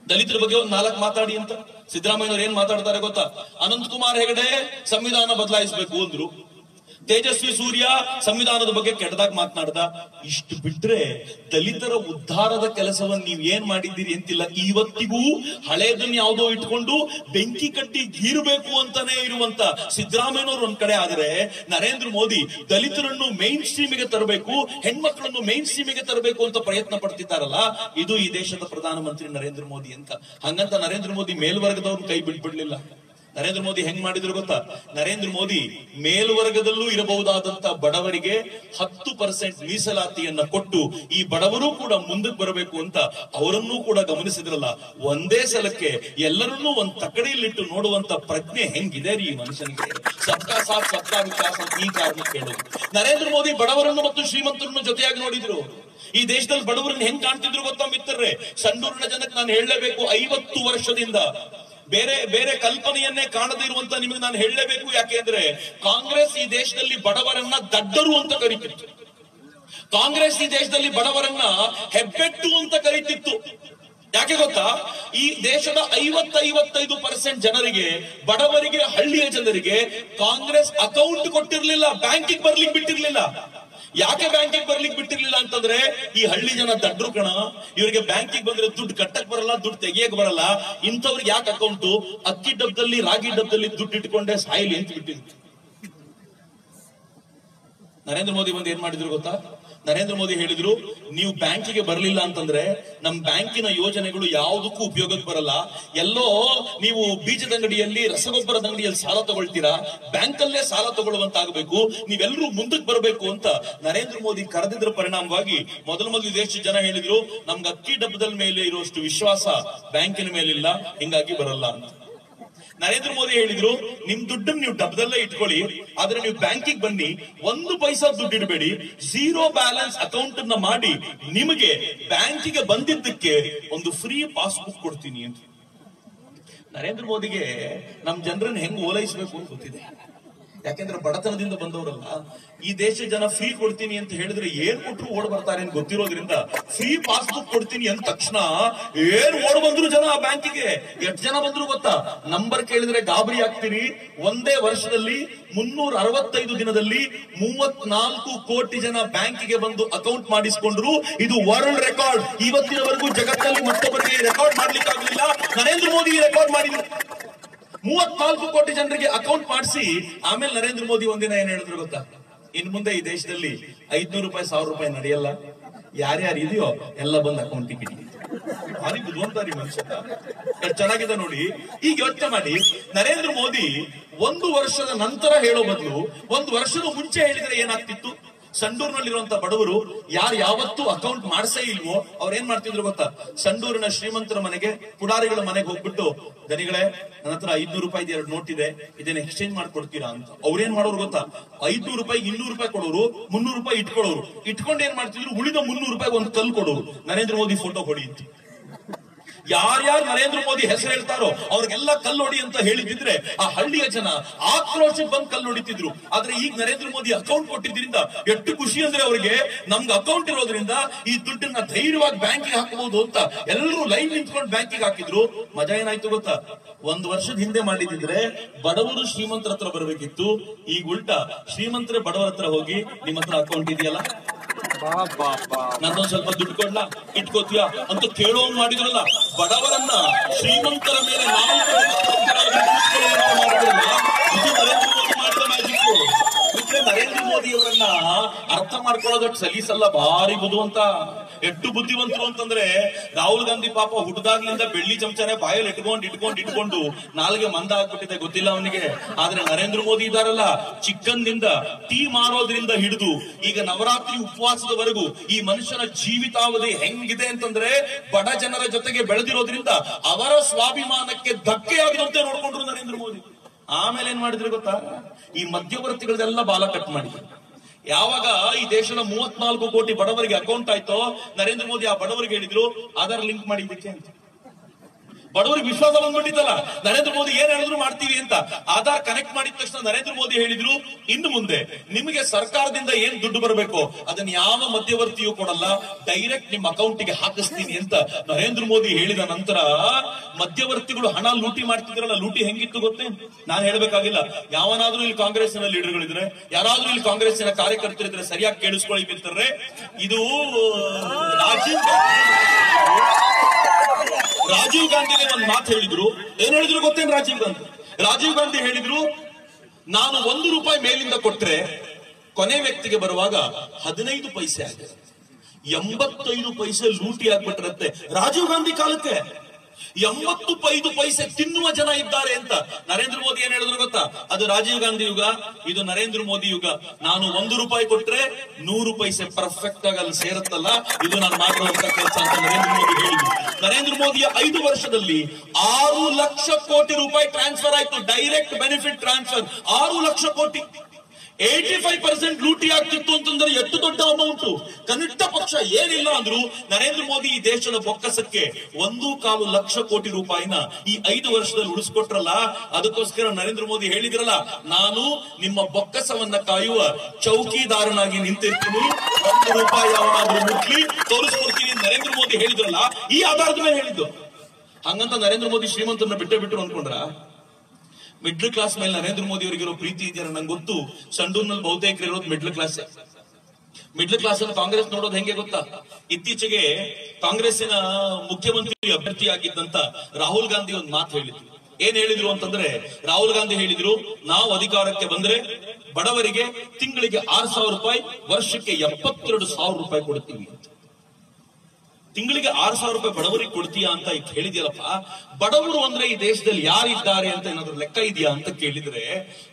ದಲಿತರ ಬಗ್ಗೆ ಒಂದು ನಾಲ್ಕು ಮಾತಾಡಿ ಅಂತ ಸಿದ್ದರಾಮಯ್ಯನವ್ರು ಏನ್ ಮಾತಾಡ್ತಾರೆ ಗೊತ್ತಾ? ಅನಂತ್ ಕುಮಾರ್ ಹೆಗಡೆ ಸಂವಿಧಾನ ಬದಲಾಯಿಸಬೇಕು ಅಂದ್ರು. ತೇಜಸ್ವಿ ಸೂರ್ಯ ಸಂವಿಧಾನದ ಬಗ್ಗೆ ಕೆಟ್ಟದಾಗ ಮಾತನಾಡ್ದ. ಇಷ್ಟು ಬಿಟ್ರೆ ದಲಿತರ ಉದ್ಧಾರದ ಕೆಲಸವನ್ನು ನೀವ್ ಏನ್ ಮಾಡಿದ್ದೀರಿ ಅಂತಿಲ್ಲ. ಇವತ್ತಿಗೂ ಹಳೇದನ್ನ ಯಾವುದೋ ಇಟ್ಕೊಂಡು ಬೆಂಕಿ ಕಟ್ಟಿ ಗೀರ್ಬೇಕು ಅಂತಾನೆ ಇರುವಂತ ಸಿದ್ದರಾಮಯ್ಯನವರು ಒಂದ್ ಕಡೆ ಆದ್ರೆ ನರೇಂದ್ರ ಮೋದಿ ದಲಿತರನ್ನು ಮೇನ್ ಸ್ಟ್ರೀಮಿಗೆ ತರಬೇಕು, ಹೆಣ್ಮಕ್ಳನ್ನು ಮೈನ್ ಸ್ಟ್ರೀಮಿಗೆ ತರಬೇಕು ಅಂತ ಪ್ರಯತ್ನ ಪಡ್ತಿದ್ದಾರಲ್ಲ, ಇದು ಈ ದೇಶದ ಪ್ರಧಾನಮಂತ್ರಿ ನರೇಂದ್ರ ಮೋದಿ ಅಂತ. ಹಂಗಂತ ನರೇಂದ್ರ ಮೋದಿ ಮೇಲ್ವರ್ಗದವ್ರನ್ನ ಕೈ ಬಿಟ್ಬಿಡ್ಲಿಲ್ಲ. ನರೇಂದ್ರ ಮೋದಿ ಹೆಂಗ್ ಮಾಡಿದ್ರು ಗೊತ್ತಾ? ನರೇಂದ್ರ ಮೋದಿ ಮೇಲ್ವರ್ಗದಲ್ಲೂ ಇರಬಹುದಾದಂತ ಬಡವರಿಗೆ ಹತ್ತು ಪರ್ಸೆಂಟ್ ಮೀಸಲಾತಿಯನ್ನ ಕೊಟ್ಟು ಈ ಬಡವರು ಕೂಡ ಮುಂದಕ್ಕೆ ಬರಬೇಕು ಅಂತ ಅವರನ್ನೂ ಕೂಡ ಗಮನಿಸಿದ್ರಲ್ಲ. ಒಂದೇ ಸಲಕ್ಕೆ ಎಲ್ಲರನ್ನೂ ಒಂದ್ ತಕಡಿಯಲ್ಲಿಟ್ಟು ನೋಡುವಂತ ಪ್ರಜ್ಞೆ ಹೆಂಗಿದೆ ರೀ ಈ ಮನುಷ್ಯನಿಗೆ? ಸಬ್ಕಾ ಸಾಥ್, ಸಬ್ಕಾ ವಿಕಾಸ ಅಂತ ಈ ಕಾರಣ ಕೇಳು. ನರೇಂದ್ರ ಮೋದಿ ಬಡವರನ್ನು ಮತ್ತು ಶ್ರೀಮಂತರನ್ನು ಜೊತೆಯಾಗಿ ನೋಡಿದ್ರು. ಈ ದೇಶದಲ್ಲಿ ಬಡವರನ್ನ ಹೆಂಗ್ ಕಾಣ್ತಿದ್ರು ಗೊತ್ತಾ ಮಿತ್ರರೇ? ಸಂಡೂರಿನ ಜನಕ್ಕೆ ನಾನು ಹೇಳಲೇಬೇಕು, ಐವತ್ತು ವರ್ಷದಿಂದ ಬೇರೆ ಬೇರೆ ಕಲ್ಪನೆಯನ್ನೇ ಕಾಣದೇ ಇರುವಂತ ನಿಮಗೆ ನಾನು ಹೇಳಲೇಬೇಕು. ಯಾಕೆಂದ್ರೆ ಕಾಂಗ್ರೆಸ್ ಈ ದೇಶದಲ್ಲಿ ಬಡವರನ್ನ ದಡ್ಡರು ಅಂತ ಕರಿತಿತ್ತು. ಕಾಂಗ್ರೆಸ್ ಈ ದೇಶದಲ್ಲಿ ಬಡವರನ್ನ ಹೆಬ್ಬೆಟ್ಟು ಅಂತ ಕರೀತಿತ್ತು. ಯಾಕೆ ಗೊತ್ತಾ? ಈ ದೇಶದ ಐವತ್ತೈವತ್ತೈದು ಪರ್ಸೆಂಟ್ ಜನರಿಗೆ, ಬಡವರಿಗೆ, ಹಳ್ಳಿಯ ಜನರಿಗೆ ಕಾಂಗ್ರೆಸ್ ಅಕೌಂಟ್ ಕೊಟ್ಟಿರ್ಲಿಲ್ಲ, ಬ್ಯಾಂಕಿಗೆ ಬರ್ಲಿಕ್ಕೆ ಬಿಟ್ಟಿರ್ಲಿಲ್ಲ. ಯಾಕೆ ಬ್ಯಾಂಕಿಗೆ ಬರ್ಲಿಕ್ಕೆ ಬಿಟ್ಟಿರ್ಲಿಲ್ಲ ಅಂತಂದ್ರೆ ಈ ಹಳ್ಳಿ ಜನ ದಡ್ರು ಕಣ, ಇವರಿಗೆ ಬ್ಯಾಂಕಿಗೆ ಬಂದ್ರೆ ದುಡ್ಡು ಕಟ್ಟಕ್ ಬರಲ್ಲ, ದುಡ್ಡು ತೆಗಿಯಕ್ ಬರಲ್ಲ. ಇಂಥವ್ರಿಗೆ ಯಾಕೆ ಅಕೌಂಟು ಅಕ್ಕಿ ಡಬ್ಬದಲ್ಲಿ ರಾಗಿ ಡಬ್ಬದಲ್ಲಿ ದುಡ್ಡು ಇಟ್ಕೊಂಡೆ ಸಾಯಿಲಿ ಅಂತ ಬಿಟ್ಟಿದ್ರು. ನರೇಂದ್ರ ಮೋದಿ ಬಂದು ಏನ್ ಮಾಡಿದ್ರು ಗೊತ್ತಾ? ನರೇಂದ್ರ ಮೋದಿ ಹೇಳಿದ್ರು, ನೀವು ಬ್ಯಾಂಕಿಗೆ ಬರಲಿಲ್ಲ ಅಂತಂದ್ರೆ ನಮ್ ಬ್ಯಾಂಕಿನ ಯೋಜನೆಗಳು ಯಾವುದಕ್ಕೂ ಉಪಯೋಗಕ್ಕೆ ಬರಲ್ಲ. ಎಲ್ಲೋ ನೀವು ಬೀಜದ ಅಂಗಡಿಯಲ್ಲಿ, ರಸಗೊಬ್ಬರದ ಅಂಗಡಿಯಲ್ಲಿ ಸಾಲ ತಗೊಳ್ತೀರಾ? ಬ್ಯಾಂಕಲ್ಲೇ ಸಾಲ ತಗೊಳ್ಳುವಂತಾಗಬೇಕು. ನೀವೆಲ್ಲರೂ ಮುಂದಕ್ಕೆ ಬರಬೇಕು ಅಂತ ನರೇಂದ್ರ ಮೋದಿ ಕರೆದಿದ್ರ ಪರಿಣಾಮವಾಗಿ ಮೊದಲ ಮೊದಲು ದೇಶದ ಜನ ಹೇಳಿದ್ರು. ನಮ್ಗೆ ಅಕ್ಕಿ ಡಬ್ಬದ ಮೇಲೆ ಇರುವಷ್ಟು ವಿಶ್ವಾಸ ಬ್ಯಾಂಕಿನ ಮೇಲಿಲ್ಲ. ಹಿಂಗಾಗಿ ಬರಲ್ಲ ಅಂತ. ನರೇಂದ್ರ ಮೋದಿ ಹೇಳಿದ್ರು, ನಿಮ್ ದುಡ್ಡನ್ನು ನೀವು ಡಬ್ಬದಲ್ಲೇ ಇಟ್ಕೊಳ್ಳಿ, ಆದ್ರೆ ನೀವು ಬ್ಯಾಂಕಿಗೆ ಬನ್ನಿ, ಒಂದು ಪೈಸಾ ದುಡ್ಡು ಇಡಬೇಡಿ, ಝೀರೋ ಬ್ಯಾಲೆನ್ಸ್ ಅಕೌಂಟ್ ಅನ್ನ ಮಾಡಿ, ನಿಮಗೆ ಬ್ಯಾಂಕಿಗೆ ಬಂದಿದ್ದಕ್ಕೆ ಒಂದು ಫ್ರೀ ಪಾಸ್ಬುಕ್ ಕೊಡ್ತೀನಿ ಅಂತ. ನರೇಂದ್ರ ಮೋದಿಗೆ ನಮ್ ಜನರನ್ನ ಹೆಂಗ್ ಓಲೈಸಬೇಕು ಅಂತ ಗೊತ್ತಿದೆ. ಯಾಕೆಂದ್ರೆ ಬಡತನದಿಂದ ಬಂದವರಲ್ಲ. ಈ ದೇಶ ಜನ ಫ್ರೀ ಕೊಡ್ತೀನಿ ಅಂತ ಹೇಳಿದ್ರೆ ಏನ್ ಕೊಟ್ಟರು ಓಡ್ ಬರ್ತಾರೆ ಅಂತ ಗೊತ್ತಿರೋದ್ರಿಂದ ಫ್ರೀ ಪಾಸ್ಬುಕ್ ಕೊಡ್ತೀನಿ ಅಂದ ತಕ್ಷಣ ಏನ್ ಓಡ್ ಬಂದ್ರು ಜನ ಆ ಬ್ಯಾಂಕಿಗೆ ಎಷ್ಟು ಜನ ಬಂದ್ರು ಗೊತ್ತಾ? ನಂಬರ್ ಕೇಳಿದ್ರೆ ಗಾಬರಿ ಆಗ್ತೀರಿ ಒಂದೇ ವರ್ಷದಲ್ಲಿ ಮುನ್ನೂರ ಅರವತ್ತೈದು ದಿನದಲ್ಲಿ ಮೂವತ್ನಾಲ್ಕು ಕೋಟಿ ಜನ ಬ್ಯಾಂಕಿಗೆ ಬಂದು ಅಕೌಂಟ್ ಮಾಡಿಸ್ಕೊಂಡ್ರು. ಇದು ವರ್ಲ್ಡ್ ರೆಕಾರ್ಡ್ ಇವತ್ತಿನವರೆಗೂ ಜಗತ್ತಲ್ಲಿ ಮತ್ತೊಬ್ಬರಿಗೆ ರೆಕಾರ್ಡ್ ಮಾಡ್ಲಿಕ್ಕೆ ಆಗಲಿಲ್ಲ ನರೇಂದ್ರ ಮೋದಿ ರೆಕಾರ್ಡ್ ಮಾಡಿದ್ರು. ಮೂವತ್ನಾಲ್ಕು ಕೋಟಿ ಜನರಿಗೆ ಅಕೌಂಟ್ ಮಾಡಿಸಿ, ಆಮೇಲೆ ನರೇಂದ್ರ ಮೋದಿ ಒಂದಿನ ಏನ್ ಹೇಳಿದ್ರು ಗೊತ್ತಾ? ಇನ್ ಮುಂದೆ ಈ ದೇಶದಲ್ಲಿ ಐದ್ನೂರು ರೂಪಾಯಿ, ಸಾವಿರ ರೂಪಾಯಿ ನಡೆಯಲ್ಲ. ಯಾರ್ಯಾರು ಇದೆಯೋ ಎಲ್ಲ ಬಂದ್ ಅಕೌಂಟ್ ಇಡಿ ಭಾರಿ ಬುದ್ಧಿವಂತಾರಿ ಮನುಷ್ಯ. ಚೆನ್ನಾಗಿದೆ ನೋಡಿ. ಈಗ ಯೋಚನೆ ಮಾಡಿ, ನರೇಂದ್ರ ಮೋದಿ ಒಂದು ವರ್ಷದ ನಂತರ ಹೇಳೋ ಬದಲು, ಒಂದು ವರ್ಷದ ಮುಂಚೆ ಹೇಳಿದ್ರೆ ಏನಾಗ್ತಿತ್ತು? ಸಂಡೂರಿನಲ್ಲಿರುವಂತ ಬಡವರು ಯಾರು ಯಾವತ್ತೂ ಅಕೌಂಟ್ ಮಾಡಿಸೇ ಇಲ್ವೋ, ಅವ್ರ ಏನ್ ಮಾಡ್ತಿದ್ರು ಗೊತ್ತಾ? ಸಂಡೂರಿನ ಶ್ರೀಮಂತರ ಮನೆಗೆ, ಪುಡಾರಿಗಳ ಮನೆಗೆ ಹೋಗ್ಬಿಟ್ಟು, ದನಿಗಳೇ, ನನ್ನ ಹತ್ರ ಐದ್ನೂರು ರೂಪಾಯಿ ಎರಡು ನೋಟ್ ಇದೆ, ಇದನ್ನ ಎಕ್ಸ್ಚೇಂಜ್ ಮಾಡ್ಕೊಡ್ತೀರಾ ಅಂತ. ಅವ್ರೇನ್ ಮಾಡೋರು ಗೊತ್ತಾ? ಐದ್ನೂರು ರೂಪಾಯಿ ಇನ್ನೂರು ರೂಪಾಯಿ ಕೊಡೋರು, ಮುನ್ನೂರು ರೂಪಾಯಿ ಇಟ್ಕೊಳ್ಳೋರು. ಇಟ್ಕೊಂಡು ಏನ್ ಮಾಡ್ತಿದ್ರು, ಉಳಿದ ಮುನ್ನೂರು ರೂಪಾಯಿ ಒಂದು ಕಲ್ ಕೊಡೋರು. ನರೇಂದ್ರ ಮೋದಿ ಫೋಟೋ ಕೊಡಿ ಅಂತ. ಯಾರ್ಯಾರು ನರೇಂದ್ರ ಮೋದಿ ಹೆಸರು ಹೇಳ್ತಾರೋ ಅವ್ರಿಗೆಲ್ಲ ಕಲ್ಲೊಡಿ ಅಂತ ಹೇಳಿದ್ರೆ ಆ ಹಳ್ಳಿಯ ಜನ ಆಕ್ರೋಶಕ್ಕೆ ಬಂದು ಕಲ್ಲು ಹೊಡಿತಿದ್ರು. ಆದ್ರೆ ಈಗ ನರೇಂದ್ರ ಮೋದಿ ಅಕೌಂಟ್ ಕೊಟ್ಟಿದ್ರಿಂದ ಎಷ್ಟು ಖುಷಿ ಅಂದ್ರೆ ಅವರಿಗೆ. ನಮ್ಗೆ ಅಕೌಂಟ್ ಇರೋದ್ರಿಂದ ಈ ದುಡ್ಡನ್ನ ಧೈರ್ಯವಾಗಿ ಬ್ಯಾಂಕಿಗೆ ಹಾಕಬಹುದು ಅಂತ ಎಲ್ಲರೂ ಲೈನ್ ನಿಂತ್ಕೊಂಡು ಬ್ಯಾಂಕಿಗೆ ಹಾಕಿದ್ರು. ಮಜಾ ಏನಾಯ್ತು ಗೊತ್ತಾ? ಒಂದ್ ವರ್ಷದ ಹಿಂದೆ ಮಾಡಿದ್ರೆ ಬಡವರು ಶ್ರೀಮಂತರ ಹತ್ರ ಬರಬೇಕಿತ್ತು. ಈಗ ಉಲ್ಟಾ ಶ್ರೀಮಂತರ ಬಡವರ ಹತ್ರ ಹೋಗಿ ನಿಮ್ಮ ಹತ್ರ ಅಕೌಂಟ್ ಇದೆಯಲ್ಲ? ನಂದೊಂದ್ ಸ್ವಲ್ಪ ದುಡ್ಡು ಕೊಡ್ಲಾ? ಇಟ್ಕೋತೀಯ? ಅಂತ ಕೇಳೋಂಗ್ ಮಾಡಿದ್ರಲ್ಲ, ಬಡವರನ್ನ ಶ್ರೀಮಂತರ ಮೇಲೆ ನಾವು ನರೇಂದ್ರ ಮೋದಿ ಮೋದಿ ಅವರನ್ನ ಅರ್ಥ ಮಾಡ್ಕೊಳ್ಳೋದಕ್ಕೆ ಸಲೀಸಲ್ಲ ಭಾರಿ ಬುದ್ಧಿವಂತ ಎಷ್ಟು ಬುದ್ಧಿವಂತರು ಅಂತಂದ್ರೆ ರಾಹುಲ್ ಗಾಂಧಿ ಪಾಪ ಹುಟ್ಟದಾಗ್ಲಿಂದ ಬೆಳ್ಳಿ ಚಮಚನೆ ಬಾಯಲ್ಲಿ ಇಟ್ಕೊಂಡು ಇಟ್ಕೊಂಡು ಇಟ್ಕೊಂಡು ನಾಲ್ಗೆ ಮಂದ ಆಗ್ಬಿಟ್ಟಿದೆ, ಗೊತ್ತಿಲ್ಲ ಅವನಿಗೆ. ಆದ್ರೆ ನರೇಂದ್ರ ಮೋದಿ ಇದಾರಲ್ಲ ಚಿಕ್ಕಂದಿಂದ ಟೀ ಮಾರೋದ್ರಿಂದ ಹಿಡಿದು ಈಗ ನವರಾತ್ರಿ ಉಪವಾಸದವರೆಗೂ ಈ ಮನುಷ್ಯನ ಜೀವಿತಾವಧಿ ಹೆಂಗಿದೆ ಅಂತಂದ್ರೆ ಬಡ ಜನರ ಜೊತೆಗೆ ಬೆಳೆದಿರೋದ್ರಿಂದ ಅವರ ಸ್ವಾಭಿಮಾನಕ್ಕೆ ಧಕ್ಕೆ ಆಗದಂತೆ ನೋಡ್ಕೊಂಡ್ರು ನರೇಂದ್ರ ಮೋದಿ. ಆಮೇಲೆ ಏನ್ ಮಾಡಿದ್ರು ಗೊತ್ತಾ? ಈ ಮಧ್ಯವರ್ತಿಗಳದೆಲ್ಲ ಬಾಲ ಕಟ್ ಮಾಡಿದ್ರು ಯಾವಾಗ ಈ ದೇಶದ ಮೂವತ್ನಾಲ್ಕು ಕೋಟಿ ಬಡವರಿಗೆ ಅಕೌಂಟ್ ಆಯ್ತೋ ನರೇಂದ್ರ ಮೋದಿ ಆ ಬಡವರಿಗೆ ಹೇಳಿದ್ರು, ಆಧಾರ್ ಲಿಂಕ್ ಮಾಡಿ ಇದಕ್ಕೆ ಅಂತ. ಬಡವರಿಗೆ ವಿಶ್ವಾಸ ಬಂದ್ಬಿಟ್ಟಿತ್ತಲ್ಲ ನರೇಂದ್ರ ಮೋದಿ ಏನ್ ಹೇಳಿದ್ರು ಮಾಡ್ತೀವಿ ಅಂತ. ಆಧಾರ್ ಕನೆಕ್ಟ್ ಮಾಡಿದ ತಕ್ಷಣ ನರೇಂದ್ರ ಮೋದಿ ಹೇಳಿದ್ರು, ಇನ್ನು ಮುಂದೆ ನಿಮಗೆ ಸರ್ಕಾರದಿಂದ ಏನ್ ದುಡ್ಡು ಬರಬೇಕು, ಅದನ್ನ ಯಾವ ಮಧ್ಯವರ್ತಿಯೂ ಕೊಡಲ್ಲ ಡೈರೆಕ್ಟ್ ನಿಮ್ಮ ಅಕೌಂಟಿಗೆ ಹಾಕಿಸ್ತೀನಿ ಅಂತ ನರೇಂದ್ರ ಮೋದಿ ಹೇಳಿದ ನಂತರ ಮಧ್ಯವರ್ತಿಗಳು ಹಣ ಲೂಟಿ ಮಾಡ್ತಿದ್ರಲ್ಲ, ಲೂಟಿ ಹೆಂಗಿತ್ತು ಗೊತ್ತೇ? ನಾನು ಹೇಳ್ಬೇಕಾಗಿಲ್ಲ. ಯಾವನಾದ್ರೂ ಇಲ್ಲಿ ಕಾಂಗ್ರೆಸ್ಸಿನ ಲೀಡರ್ಗಳಿದ್ರೆ ಯಾರಾದ್ರೂ ಇಲ್ಲಿ ಕಾಂಗ್ರೆಸ್ಸಿನ ಕಾರ್ಯಕರ್ತರಿದ್ರೆ ಸರಿಯಾಗಿ ಕೇಳಿಸ್ಕೊಳ್ಳಿ ಬಿತ್ತರ್ರೆ ಇದು ರಾಜೀವ್ ರಾಜೀವ್ ಗಾಂಧಿಗೆ ಒಂದು ಮಾತು ಹೇಳಿದ್ರು. ಏನ್ ಹೇಳಿದ್ರು ಗೊತ್ತೇನು ರಾಜೀವ್ ಗಾಂಧಿ? ರಾಜೀವ್ ಗಾಂಧಿ ಹೇಳಿದ್ರು, ನಾನು ಒಂದು ರೂಪಾಯಿ ಮೇಲಿಂದ ಕೊಟ್ರೆ ಕೊನೆ ವ್ಯಕ್ತಿಗೆ ಬರುವಾಗ ಹದಿನೈದು ಪೈಸೆ ಆಗಿದೆ. ಎಂಬತ್ತೈದು ಪೈಸೆ ಲೂಟಿ ಆಗ್ಬಿಟ್ಟಿರತ್ತೆ. ರಾಜೀವ್ ಗಾಂಧಿ ಕಾಲಕ್ಕೆ ಎಂಬತ್ತು ಐದು ಪೈಸೆ ತಿನ್ನುವ ಜನ ಇದ್ದಾರೆ ಅಂತ ನರೇಂದ್ರ ಮೋದಿ ಏನ್ ಹೇಳಿದ್ರು ಗೊತ್ತಾ? ಅದು ರಾಜೀವ್ ಗಾಂಧಿ ಯುಗ, ಇದು ನರೇಂದ್ರ ಮೋದಿ ಯುಗ. ನಾನು ಒಂದು ರೂಪಾಯಿ ಕೊಟ್ರೆ ನೂರು ಪೈಸೆ ಪರ್ಫೆಕ್ಟ್ ಆಗಿ ಅಲ್ಲಿ ಸೇರುತ್ತಲ್ಲ? ಇದು ನಾನು ಮಾಡುವಂತ ಕೆಲಸ ಅಂತ ನರೇಂದ್ರ ಮೋದಿ ಹೇಳಿದ್ರು. ನರೇಂದ್ರ ಮೋದಿಯ ಐದು ವರ್ಷದಲ್ಲಿ ಆರು ಲಕ್ಷ ಕೋಟಿ ರೂಪಾಯಿ ಟ್ರಾನ್ಸ್ಫರ್ ಆಯ್ತು. ಡೈರೆಕ್ಟ್ ಬೆನಿಫಿಟ್ ಟ್ರಾನ್ಸ್ಫರ್ ಆರು ಲಕ್ಷ ಕೋಟಿ ಏಟಿ ಫೈವ್ ಪರ್ಸೆಂಟ್ ಲೂಟಿ ಆಗ್ತಿತ್ತು ಅಂತಂದ್ರೆ ಎಷ್ಟು ದೊಡ್ಡ ಅಮೌಂಟ್ ಕನಿಷ್ಠ ಪಕ್ಷ ಏನಿಲ್ಲ ಅಂದ್ರು ನರೇಂದ್ರ ಮೋದಿ ಈ ದೇಶದ ಬೊಕ್ಕಸಕ್ಕೆ ಒಂದು ಕಾಲು ಲಕ್ಷ ಕೋಟಿ ರೂಪಾಯಿನ ಈ ಐದು ವರ್ಷದಲ್ಲಿ ಉಳಿಸ್ಕೊಟ್ರಲ್ಲ? ಅದಕ್ಕೋಸ್ಕರ ನರೇಂದ್ರ ಮೋದಿ ಹೇಳಿದ್ರಲ್ಲ, ನಾನು ನಿಮ್ಮ ಬೊಕ್ಕಸವನ್ನ ಕಾಯುವ ಚೌಕಿದಾರನಾಗಿ ನಿಂತಿರ್ತೀನಿ. ಒಂದು ರೂಪಾಯಿ ಯಾವನಾದ್ರೂ ಮುಟ್ಲಿ, ತೋರಿಸ್ಕೊಡ್ತೀನಿ. ನರೇಂದ್ರ ಮೋದಿ ಹೇಳಿದ್ರಲ್ಲ, ಈ ಆಧಾರದ ಮೇಲೆ ಹೇಳಿದ್ದು. ಹಂಗಂತ ನರೇಂದ್ರ ಮೋದಿ ಶ್ರೀಮಂತನ ಬಿಟ್ಟೆ ಬಿಟ್ಟರು ಅನ್ಕೊಂಡ್ರ ಮಿಡ್ಲ್ ಕ್ಲಾಸ್ ಮೇಲೆ ನರೇಂದ್ರ ಮೋದಿ ಅವರಿಗಿರೋ ಪ್ರೀತಿ ಇದೆಯಲ್ಲ ನಂಗೆ ಗೊತ್ತು. ಸಂಡೂರ್ನಲ್ಲಿ ಬಹುತೇಕ ಇರೋದು ಮಿಡ್ಲ್ ಕ್ಲಾಸ್ ಮಿಡ್ಲ್ ಕ್ಲಾಸ್ ಅನ್ನು ಕಾಂಗ್ರೆಸ್ ನೋಡೋದು ಹೆಂಗೆ ಗೊತ್ತಾ? ಇತ್ತೀಚೆಗೆ ಕಾಂಗ್ರೆಸ್ಸಿನ ಮುಖ್ಯಮಂತ್ರಿ ಅಭ್ಯರ್ಥಿಯಾಗಿದ್ದಂತ ರಾಹುಲ್ ಗಾಂಧಿ ಒಂದು ಮಾತು ಹೇಳಿದ್ರು. ಏನ್ ಹೇಳಿದ್ರು ಅಂತಂದ್ರೆ, ರಾಹುಲ್ ಗಾಂಧಿ ಹೇಳಿದ್ರು, ನಾವು ಅಧಿಕಾರಕ್ಕೆ ಬಂದ್ರೆ ಬಡವರಿಗೆ ತಿಂಗಳಿಗೆ ಆರು ಸಾವಿರ ರೂಪಾಯಿ, ವರ್ಷಕ್ಕೆ ಎಪ್ಪತ್ತೆರಡು ಸಾವಿರ ರೂಪಾಯಿ ಕೊಡ್ತೀವಿ ತಿಂಗಳಿಗೆ ಆರು ಸಾವಿರ ರೂಪಾಯಿ ಬಡವರಿಗೆ ಕೊಡ್ತೀಯಾ ಅಂತ ಈಗ ಹೇಳಿದ್ಯಲ್ಲಪ್ಪ ಬಡವರು ಅಂದ್ರೆ ಈ ದೇಶದಲ್ಲಿ ಯಾರಿದ್ದಾರೆ ಅಂತ ಏನಾದ್ರು ಲೆಕ್ಕ ಇದೆಯಾ ಅಂತ ಕೇಳಿದ್ರೆ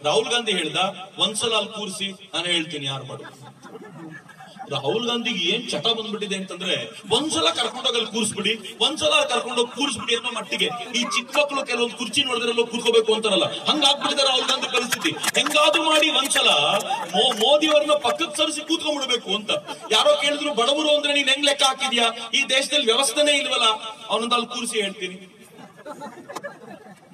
ರಾಹುಲ್ ಗಾಂಧಿ ಹೇಳ್ದ, ಒಂದ್ಸಲ ಅಲ್ಲಿ ಕೂರಿಸಿ, ನಾನು ಹೇಳ್ತೀನಿ, ಯಾರು ಬಡವರು ರಾಹುಲ್ ಗಾಂಧಿಗೆ ಏನ್ ಚಟ ಬಂದ್ಬಿಟ್ಟಿದೆ ಅಂತಂದ್ರೆ ಒಂದ್ಸಲ ಕರ್ಕೊಂಡೋಗಿ ಅಲ್ಲಿ ಕೂರಿಸ್ಬಿಡಿ, ಒಂದ್ಸಲ ಕರ್ಕೊಂಡೋಗಿ ಕೂರಿಸ್ಬಿಡಿ ಅನ್ನೋ ಮಟ್ಟಿಗೆ ಈ ಚಿಕ್ಕ ಮಕ್ಕಳು ಕೆಲವೊಂದು ಕುರ್ಚಿ ನೋಡಿದ್ರಲ್ಲೋ ಕೂತ್ಕೋಬೇಕು ಅಂತಾರಲ್ಲ ಹಂಗಾಗ್ಬಿಟ್ಟಿದೆ ರಾಹುಲ್ ಗಾಂಧಿ ಪರಿಸ್ಥಿತಿ. ಹೆಂಗಾದ್ರೂ ಮಾಡಿ ಒಂದ್ಸಲ ಮೋದಿ ಅವ್ರನ್ನ ಪಕ್ಕಕ್ಕೆ ಸರಿಸಿ ಕೂತ್ಕೊಂಡ್ಬಿಡ್ಬೇಕು ಅಂತ. ಯಾರೋ ಕೇಳಿದ್ರು, ಬಡವರು ಅಂದ್ರೆ ನೀನ್ ಹೆಂಗ್ ಲೆಕ್ಕ ಹಾಕಿದ್ಯಾ? ಈ ದೇಶದಲ್ಲಿ ವ್ಯವಸ್ಥೆನೇ ಇಲ್ವಲ್ಲ. ಅವನೊಂದು ಅಲ್ಲಿ ಕೂರಿಸಿ ಹೇಳ್ತೀನಿ.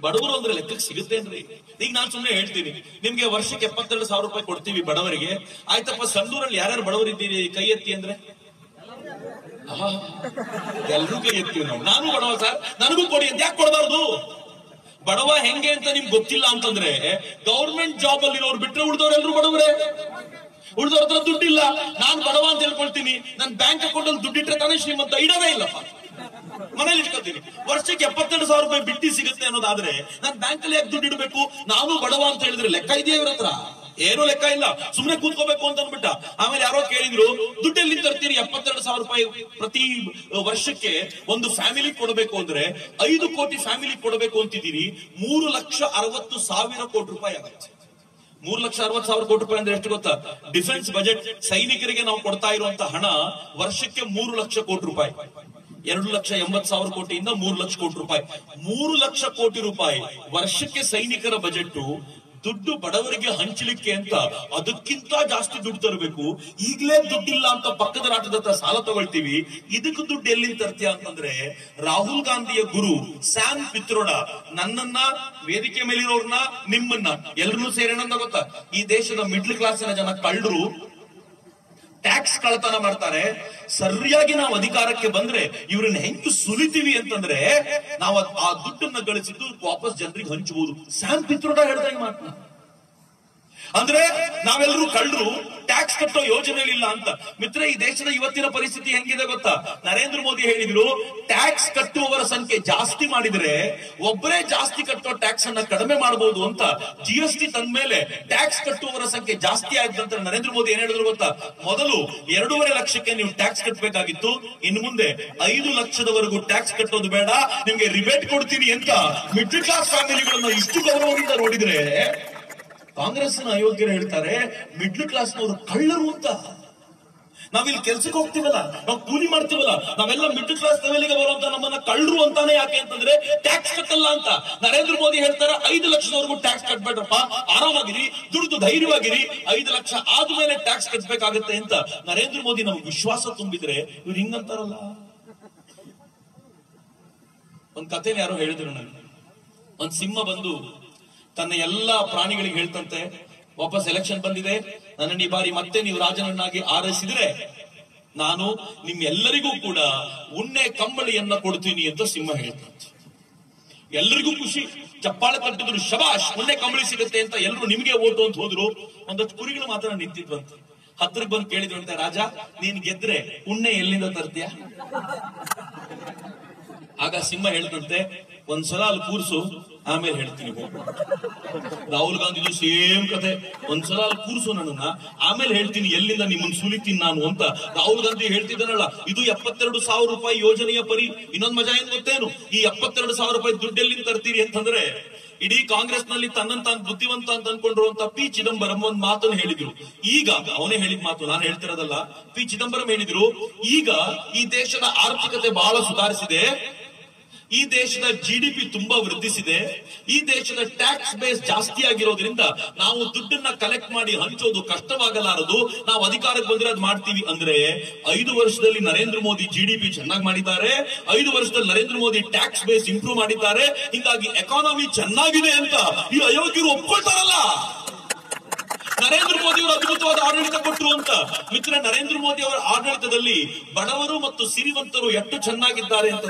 ಬಡವರು ಅಂದ್ರೆ ಲೆಕ್ಕಕ್ಕೆ ಸಿಗುತ್ತೇನ್ರಿ ಈಗ ನಾನು ಸುಮ್ಮನೆ ಹೇಳ್ತೀನಿ, ನಿಮ್ಗೆ ವರ್ಷಕ್ಕೆ ಎಪ್ಪತ್ತೆರಡು ಸಾವಿರ ರೂಪಾಯಿ ಕೊಡ್ತೀವಿ ಬಡವರಿಗೆ. ಆಯ್ತಪ್ಪ ಸಂದೂರಲ್ಲಿ ಯಾರ್ಯಾರು ಬಡವರಿದ್ದೀರಿ ಕೈ ಎತ್ತಿ ಅಂದ್ರೆ? ಎಲ್ರೂ ಕೈ ಎತ್ತೀವಿ ನಾವು. ನಾನು ಬಡವ ಸರ್. ನನಗೂ ಕೊಡಿ ಅಂತ ಯಾಕೆ ಕೊಡಬಾರ್ದು? ಬಡವ ಹೆಂಗೆ ಅಂತ ನಿಮ್ಗೆ ಗೊತ್ತಿಲ್ಲ ಅಂತಂದ್ರೆ, ಗೌರ್ಮೆಂಟ್ ಜಾಬ್ ಅಲ್ಲಿ ಇರೋರು ಬಿಟ್ರೆ ಉಳಿದವರೆಲ್ಲರೂ ಬಡವರೇ. ಉಳಿದವ್ರ ಹತ್ರ ದುಡ್ಡಿಲ್ಲ. ನಾನು ಬಡವ ಅಂತ ಹೇಳ್ಕೊಳ್ತೀನಿ. ನನ್ನ ಬ್ಯಾಂಕ್ ಅಕೌಂಟ್ ಅಲ್ಲಿ ದುಡ್ಡಿಟ್ರೆ ತಾನೇ ಶ್ರೀಮಂತ. ಇಡೋದೇ ಇಲ್ಲಪ್ಪ. ಮನೇಲಿ ಇಟ್ಕೊತೀನಿ. ವರ್ಷಕ್ಕೆ ಎಪ್ಪತ್ತೆರಡು ಸಾವಿರ ರೂಪಾಯಿ ಬಿಟ್ಟಿ ಸಿಗುತ್ತೆ ಅನ್ನೋದಾದ್ರೆ ನಾನು ಬ್ಯಾಂಕ್ ಅಲ್ಲಿ ಯಾಕೆ ದುಡ್ಡು ಇಡಬೇಕು? ನಾನು ಬಡವ ಅಂತ ಹೇಳಿದ್ರೆ ಲೆಕ್ಕ ಇದೆಯಾ ಇವ್ರ ಹತ್ರ? ಏನೂ ಲೆಕ್ಕ ಇಲ್ಲ. ಸುಮ್ನೆ ಕೂತ್ಕೋಬೇಕು ಅಂತ ಅನ್ಬಿಟ್ಟ ಆಮೇಲೆ ಯಾರೋ ಕೇಳಿದ್ರು, ದುಡ್ಡೆಲ್ಲಿ ತರ್ತೀರಿ ಎಪ್ಪತ್ತೆರಡು ಸಾವಿರ ರೂಪಾಯಿ ಪ್ರತಿ ವರ್ಷಕ್ಕೆ ಒಂದು ಫ್ಯಾಮಿಲಿ ಕೊಡಬೇಕು ಅಂದ್ರೆ ಐದು ಕೋಟಿ ಫ್ಯಾಮಿಲಿ ಕೊಡಬೇಕು ಅಂತಿದ್ದೀರಿ. ಮೂರು ಲಕ್ಷ ಅರವತ್ತು ಸಾವಿರ ಕೋಟಿ ರೂಪಾಯಿ ಆಗುತ್ತೆ. ಮೂರು ಲಕ್ಷ ಅರವತ್ತು ಸಾವಿರ ಕೋಟಿ ರೂಪಾಯಿ ಅಂದ್ರೆ ಎಷ್ಟು ಗೊತ್ತಾ? ಡಿಫೆನ್ಸ್ ಬಜೆಟ್ ಸೈನಿಕರಿಗೆ ನಾವು ಕೊಡ್ತಾ ಇರುವಂತ ಹಣ ವರ್ಷಕ್ಕೆ ಮೂರು ಲಕ್ಷ ಕೋಟಿ ರೂಪಾಯಿ. ಎರಡು ಲಕ್ಷ ಎಂಬತ್ ಸಾವಿರ ಕೋಟಿಯಿಂದ ಮೂರು ಲಕ್ಷ ಕೋಟಿ ರೂಪಾಯಿ. ಮೂರು ಲಕ್ಷ ಕೋಟಿ ರೂಪಾಯಿ ವರ್ಷಕ್ಕೆ ಸೈನಿಕರ ಬಜೆಟ್ ದುಡ್ಡು ಬಡವರಿಗೆ ಹಂಚಲಿಕ್ಕೆ ಅಂತ ಅದಕ್ಕಿಂತ ಜಾಸ್ತಿ ದುಡ್ಡು ತರಬೇಕು. ಈಗಲೇ ದುಡ್ಡಿಲ್ಲ ಅಂತ ಪಕ್ಕದ ಹತ್ರ ಸಾಲ ತಗೊಳ್ತೀವಿ. ಇದಕ್ಕೆ ದುಡ್ಡು ಎಲ್ಲಿಂದ ತರ್ತೀಯ ಅಂತಂದ್ರೆ ರಾಹುಲ್ ಗಾಂಧಿಯ ಗುರು ಸ್ಯಾಮ್ ಪಿತ್ರೋಡ ನನ್ನನ್ನ, ವೇದಿಕೆ ಮೇಲಿರೋರ್ನ, ನಿಮ್ಮನ್ನ ಎಲ್ಲರನ್ನೂ ಸೇರೋಣ ಗೊತ್ತಾ? ಈ ದೇಶದ ಮಿಡ್ಲ್ ಕ್ಲಾಸಿನ ಜನ ಕಳ್ಳರು ಟ್ಯಾಕ್ಸ್ ಕಳ್ತನ ಮಾಡ್ತಾರೆ. ಸರಿಯಾಗಿ ನಾವು ಅಧಿಕಾರಕ್ಕೆ ಬಂದ್ರೆ ಇವ್ರನ್ನ ಹೆಂಗ್ ಸುಲಿತೀವಿ ಅಂತಂದ್ರೆ ನಾವು ಆ ದುಡ್ಡನ್ನ ಗಳಿಸಿದ್ದು ವಾಪಸ್ ಜನರಿಗೆ ಹಂಚಬಹುದು ಸ್ಯಾಮ್ ಪಿತ್ರೋಡ ಹೇಳ್ದಂಗೆ ಮಾತನ್ನ ಅಂದ್ರೆ ನಾವೆಲ್ಲರೂ ಕಳ್ಳರು ಟ್ಯಾಕ್ಸ್ ಕಟ್ಟೋ ಯೋಜನೆ ಇಲ್ಲ ಅಂತ. ಮಿತ್ರ ಈ ದೇಶದ ಇವತ್ತಿನ ಪರಿಸ್ಥಿತಿ ಹೆಂಗಿದೆ ಗೊತ್ತಾ? ನರೇಂದ್ರ ಮೋದಿ ಹೇಳಿದ್ರು ಟ್ಯಾಕ್ಸ್ ಕಟ್ಟುವವರ ಸಂಖ್ಯೆ ಜಾಸ್ತಿ ಮಾಡಿದ್ರೆ ಒಬ್ಬರೇ ಜಾಸ್ತಿ ಕಟ್ಟೋ ಟ್ಯಾಕ್ಸ್ ಅನ್ನ ಕಡಿಮೆ ಮಾಡಬಹುದು ಅಂತ ಜಿ ಎಸ್ ಟಿ ತಂದ್ಮೇಲೆ ಟ್ಯಾಕ್ಸ್ ಕಟ್ಟುವವರ ಸಂಖ್ಯೆ ಜಾಸ್ತಿ ಆಯ್ತು ಅಂತ ನರೇಂದ್ರ ಮೋದಿ ಏನ್ ಹೇಳಿದ್ರು ಗೊತ್ತಾ? ಮೊದಲು ಎರಡೂವರೆ ಲಕ್ಷಕ್ಕೆ ನೀವು ಟ್ಯಾಕ್ಸ್ ಕಟ್ಟಬೇಕಾಗಿತ್ತು ಇನ್ನು ಮುಂದೆ ಐದು ಲಕ್ಷದವರೆಗೂ ಟ್ಯಾಕ್ಸ್ ಕಟ್ಟೋದು ಬೇಡ, ನಿಮ್ಗೆ ರಿಬೇಟ್ ಕೊಡ್ತೀನಿ ಅಂತ ಮಿಡ್ಲ್ ಕ್ಲಾಸ್ ಫ್ಯಾಮಿಲಿಗಳನ್ನ ಇಷ್ಟು ಗೌರವದಿಂದ ನೋಡಿದ್ರೆ ಕಾಂಗ್ರೆಸ್ನ ಅಯೋಗ್ಯರು ಹೇಳ್ತಾರೆ ಮಿಡ್ಲ್ ಕ್ಲಾಸ್ನವರು ಕಳ್ಳರು ಅಂತ. ನಾವಿಲ್ಲಿ ಕೆಲ್ಸಕ್ಕೆ ಹೋಗ್ತೀವಲ್ಲ, ನಾವು ಕೂಲಿ ಮಾಡ್ತೀವಲ್ಲ, ನಾವೆಲ್ಲ ಮಿಡ್ಲ್ ಕ್ಲಾಸ್ ಲೆವೆಲ್ಗೆ ಬರುವಂತ ನಮ್ಮನ್ನ ಕಳ್ಳರು ಅಂತಾನೆ ಯಾಕೆ ಅಂತಂದ್ರೆ ಟ್ಯಾಕ್ಸ್ ಕಟ್ಟಲ್ಲ ಅಂತ. ನರೇಂದ್ರ ಮೋದಿ ಹೇಳ್ತಾರೆ, ಐದು ಲಕ್ಷದವರೆಗೂ ಟ್ಯಾಕ್ಸ್ ಕಟ್ಬೇಡ್ರಪ್ಪ, ಆರಾಮಾಗಿರಿ, ದುಡ್ದು ಧೈರ್ಯವಾಗಿರಿ, ಐದು ಲಕ್ಷ ಆದ್ಮೇಲೆ ಟ್ಯಾಕ್ಸ್ ಕಟ್ಬೇಕಾಗತ್ತೆ ಅಂತ. ನರೇಂದ್ರ ಮೋದಿ ನಮ್ಗೆ ವಿಶ್ವಾಸ ತುಂಬಿದ್ರೆ ಇವ್ರು ಹಿಂಗಂತಾರಲ್ಲ. ಒಂದ್ ಕಥೆನ ಯಾರೋ ಹೇಳಿದ್ರು ನನಗೆ. ಒಂದ್ ಸಿಂಹ ಬಂದು ತನ್ನ ಎಲ್ಲಾ ಪ್ರಾಣಿಗಳಿಗೆ ಹೇಳ್ತಂತೆ ವಾಪಸ್ ಎಲೆಕ್ಷನ್ ಬಂದಿದೆ. ನನ್ನ ಈ ಬಾರಿ ಮತ್ತೆ ನೀವು ರಾಜನನ್ನಾಗಿ ಆರೈಸಿದ್ರೆ ನಾನು ನಿಮ್ಮೆಲ್ಲರಿಗೂ ಕೂಡ ಉಣ್ಣೆ ಕಂಬಳಿಯನ್ನ ಕೊಡ್ತೀನಿ ಅಂತ ಸಿಂಹ ಹೇಳ್ತಂತೆ. ಎಲ್ಲರಿಗೂ ಖುಷಿ. ಚಪ್ಪಾಳೆ ತಟ್ಟಿದ್ರು ಶಬಾಷ್, ಉಣ್ಣೆ ಕಂಬಳಿ ಸಿಗುತ್ತೆ ಅಂತ ಎಲ್ಲರೂ ನಿಮ್ಗೆ ಓಟು ಅಂತ ಹೋದ್ರು. ಒಂದಷ್ಟು ಕುರಿಗಳು ಮಾತ್ರ ನಿಂತಿದ್ವಂತೆ. ಹತ್ರಕ್ಕೆ ಬಂದು ಕೇಳಿದ್ರಂತೆ ರಾಜ, ನೀನ್ ಗೆದ್ರೆ ಉಣ್ಣೆ ಎಲ್ಲಿಂದ ತರ್ತೀಯ? ಆಗ ಸಿಂಹ ಹೇಳ್ದಂತೆ ಒಂದ್ಸಲ ಅಲ್ಲಿ ಕೂರ್ಸು. ಆಮೇಲೆ ಹೇಳ್ತೀನಿ ರಾಹುಲ್ ಗಾಂಧಿದು ಸೇಮ್ ಕತೆ. ಒಂದ್ಸಲ ಅಲ್ಲಿ ಕೂರಿಸು ನನ್ನನ್ನ. ಆಮೇಲೆ ಹೇಳ್ತೀನಿ ಎಲ್ಲಿಂದ ನಿಮ್ಮನ್ನ ಸುಲಿತೀನಿ ನಾನು ಅಂತ. ರಾಹುಲ್ ಗಾಂಧಿ ಹೇಳ್ತಿದ್ದಾನಲ್ಲ, ಇದು ಎಪ್ಪತ್ತೆರಡು ಸಾವಿರ ರೂಪಾಯಿ ಯೋಜನೆಯ ಪರಿ. ಇನ್ನೊಂದ್ ಮಜಾ ಏನ್ ಗೊತ್ತೇನು? ಈ ಎಪ್ಪತ್ತೆರಡು ಸಾವಿರ ರೂಪಾಯಿ ದುಡ್ಡು ಎಲ್ಲಿಂದ ತರ್ತೀರಿ ಅಂತಂದ್ರೆ, ಇಡೀ ಕಾಂಗ್ರೆಸ್ನಲ್ಲಿ ತನ್ನನ್ನು ತಾನು ಬುದ್ಧಿವಂತ ಅಂತ ಅನ್ಕೊಂಡಿರುವಂತ ಪಿ. ಚಿದಂಬರಂ ಒಂದ್ ಮಾತನ್ನು ಹೇಳಿದ್ರು. ಈಗ, ಅವನೇ ಹೇಳಿದ ಮಾತು, ನಾನು ಹೇಳ್ತಿರೋದಲ್ಲ. ಪಿ. ಚಿದಂಬರಂ ಹೇಳಿದ್ರು, ಈಗ ಈ ದೇಶದ ಆರ್ಥಿಕತೆ ಬಹಳ ಸುಧಾರಿಸಿದೆ. ಈ ದೇಶದ ಜಿ ಡಿ ಪಿ ತುಂಬಾ ವೃದ್ಧಿಸಿದೆ. ಈ ದೇಶದ ಟ್ಯಾಕ್ಸ್ ಬೇಸ್ ಜಾಸ್ತಿ ಆಗಿರೋದ್ರಿಂದ ನಾವು ದುಡ್ಡನ್ನ ಕಲೆಕ್ಟ್ ಮಾಡಿ ಹಂಚೋದು ಕಷ್ಟವಾಗಲಾರದು. ನಾವು ಅಧಿಕಾರಕ್ಕೆ ಬಂದ್ರೆ ಅದ್ ಮಾಡ್ತೀವಿ ಅಂದ್ರೆ ಐದು ವರ್ಷದಲ್ಲಿ Narendra Modi G D P ಚೆನ್ನಾಗಿ ಮಾಡಿದ್ದಾರೆ. ಐದು ವರ್ಷದಲ್ಲಿ Narendra Modi tax base improve ಮಾಡಿದ್ದಾರೆ. ಹೀಗಾಗಿ ಎಕಾನಮಿ ಚೆನ್ನಾಗಿದೆ ಅಂತ ಈ ಅಯೋಗ್ಯರು ಒಪ್ಕೊಳ್ತಾರಲ್ಲ. ನರೇಂದ್ರ ಮೋದಿ ಅವರು ಅದ್ಭುತವಾದ ಆಡಳಿತ ಕೊಟ್ಟರು ಅಂತ. ಮಿತ್ರ ನರೇಂದ್ರ ಮೋದಿ ಅವರ ಆಡಳಿತದಲ್ಲಿ ಬಡವರು ಮತ್ತು ಸಿರಿವಂತರು ಎಷ್ಟು ಚೆನ್ನಾಗಿದ್ದಾರೆ ಅಂತ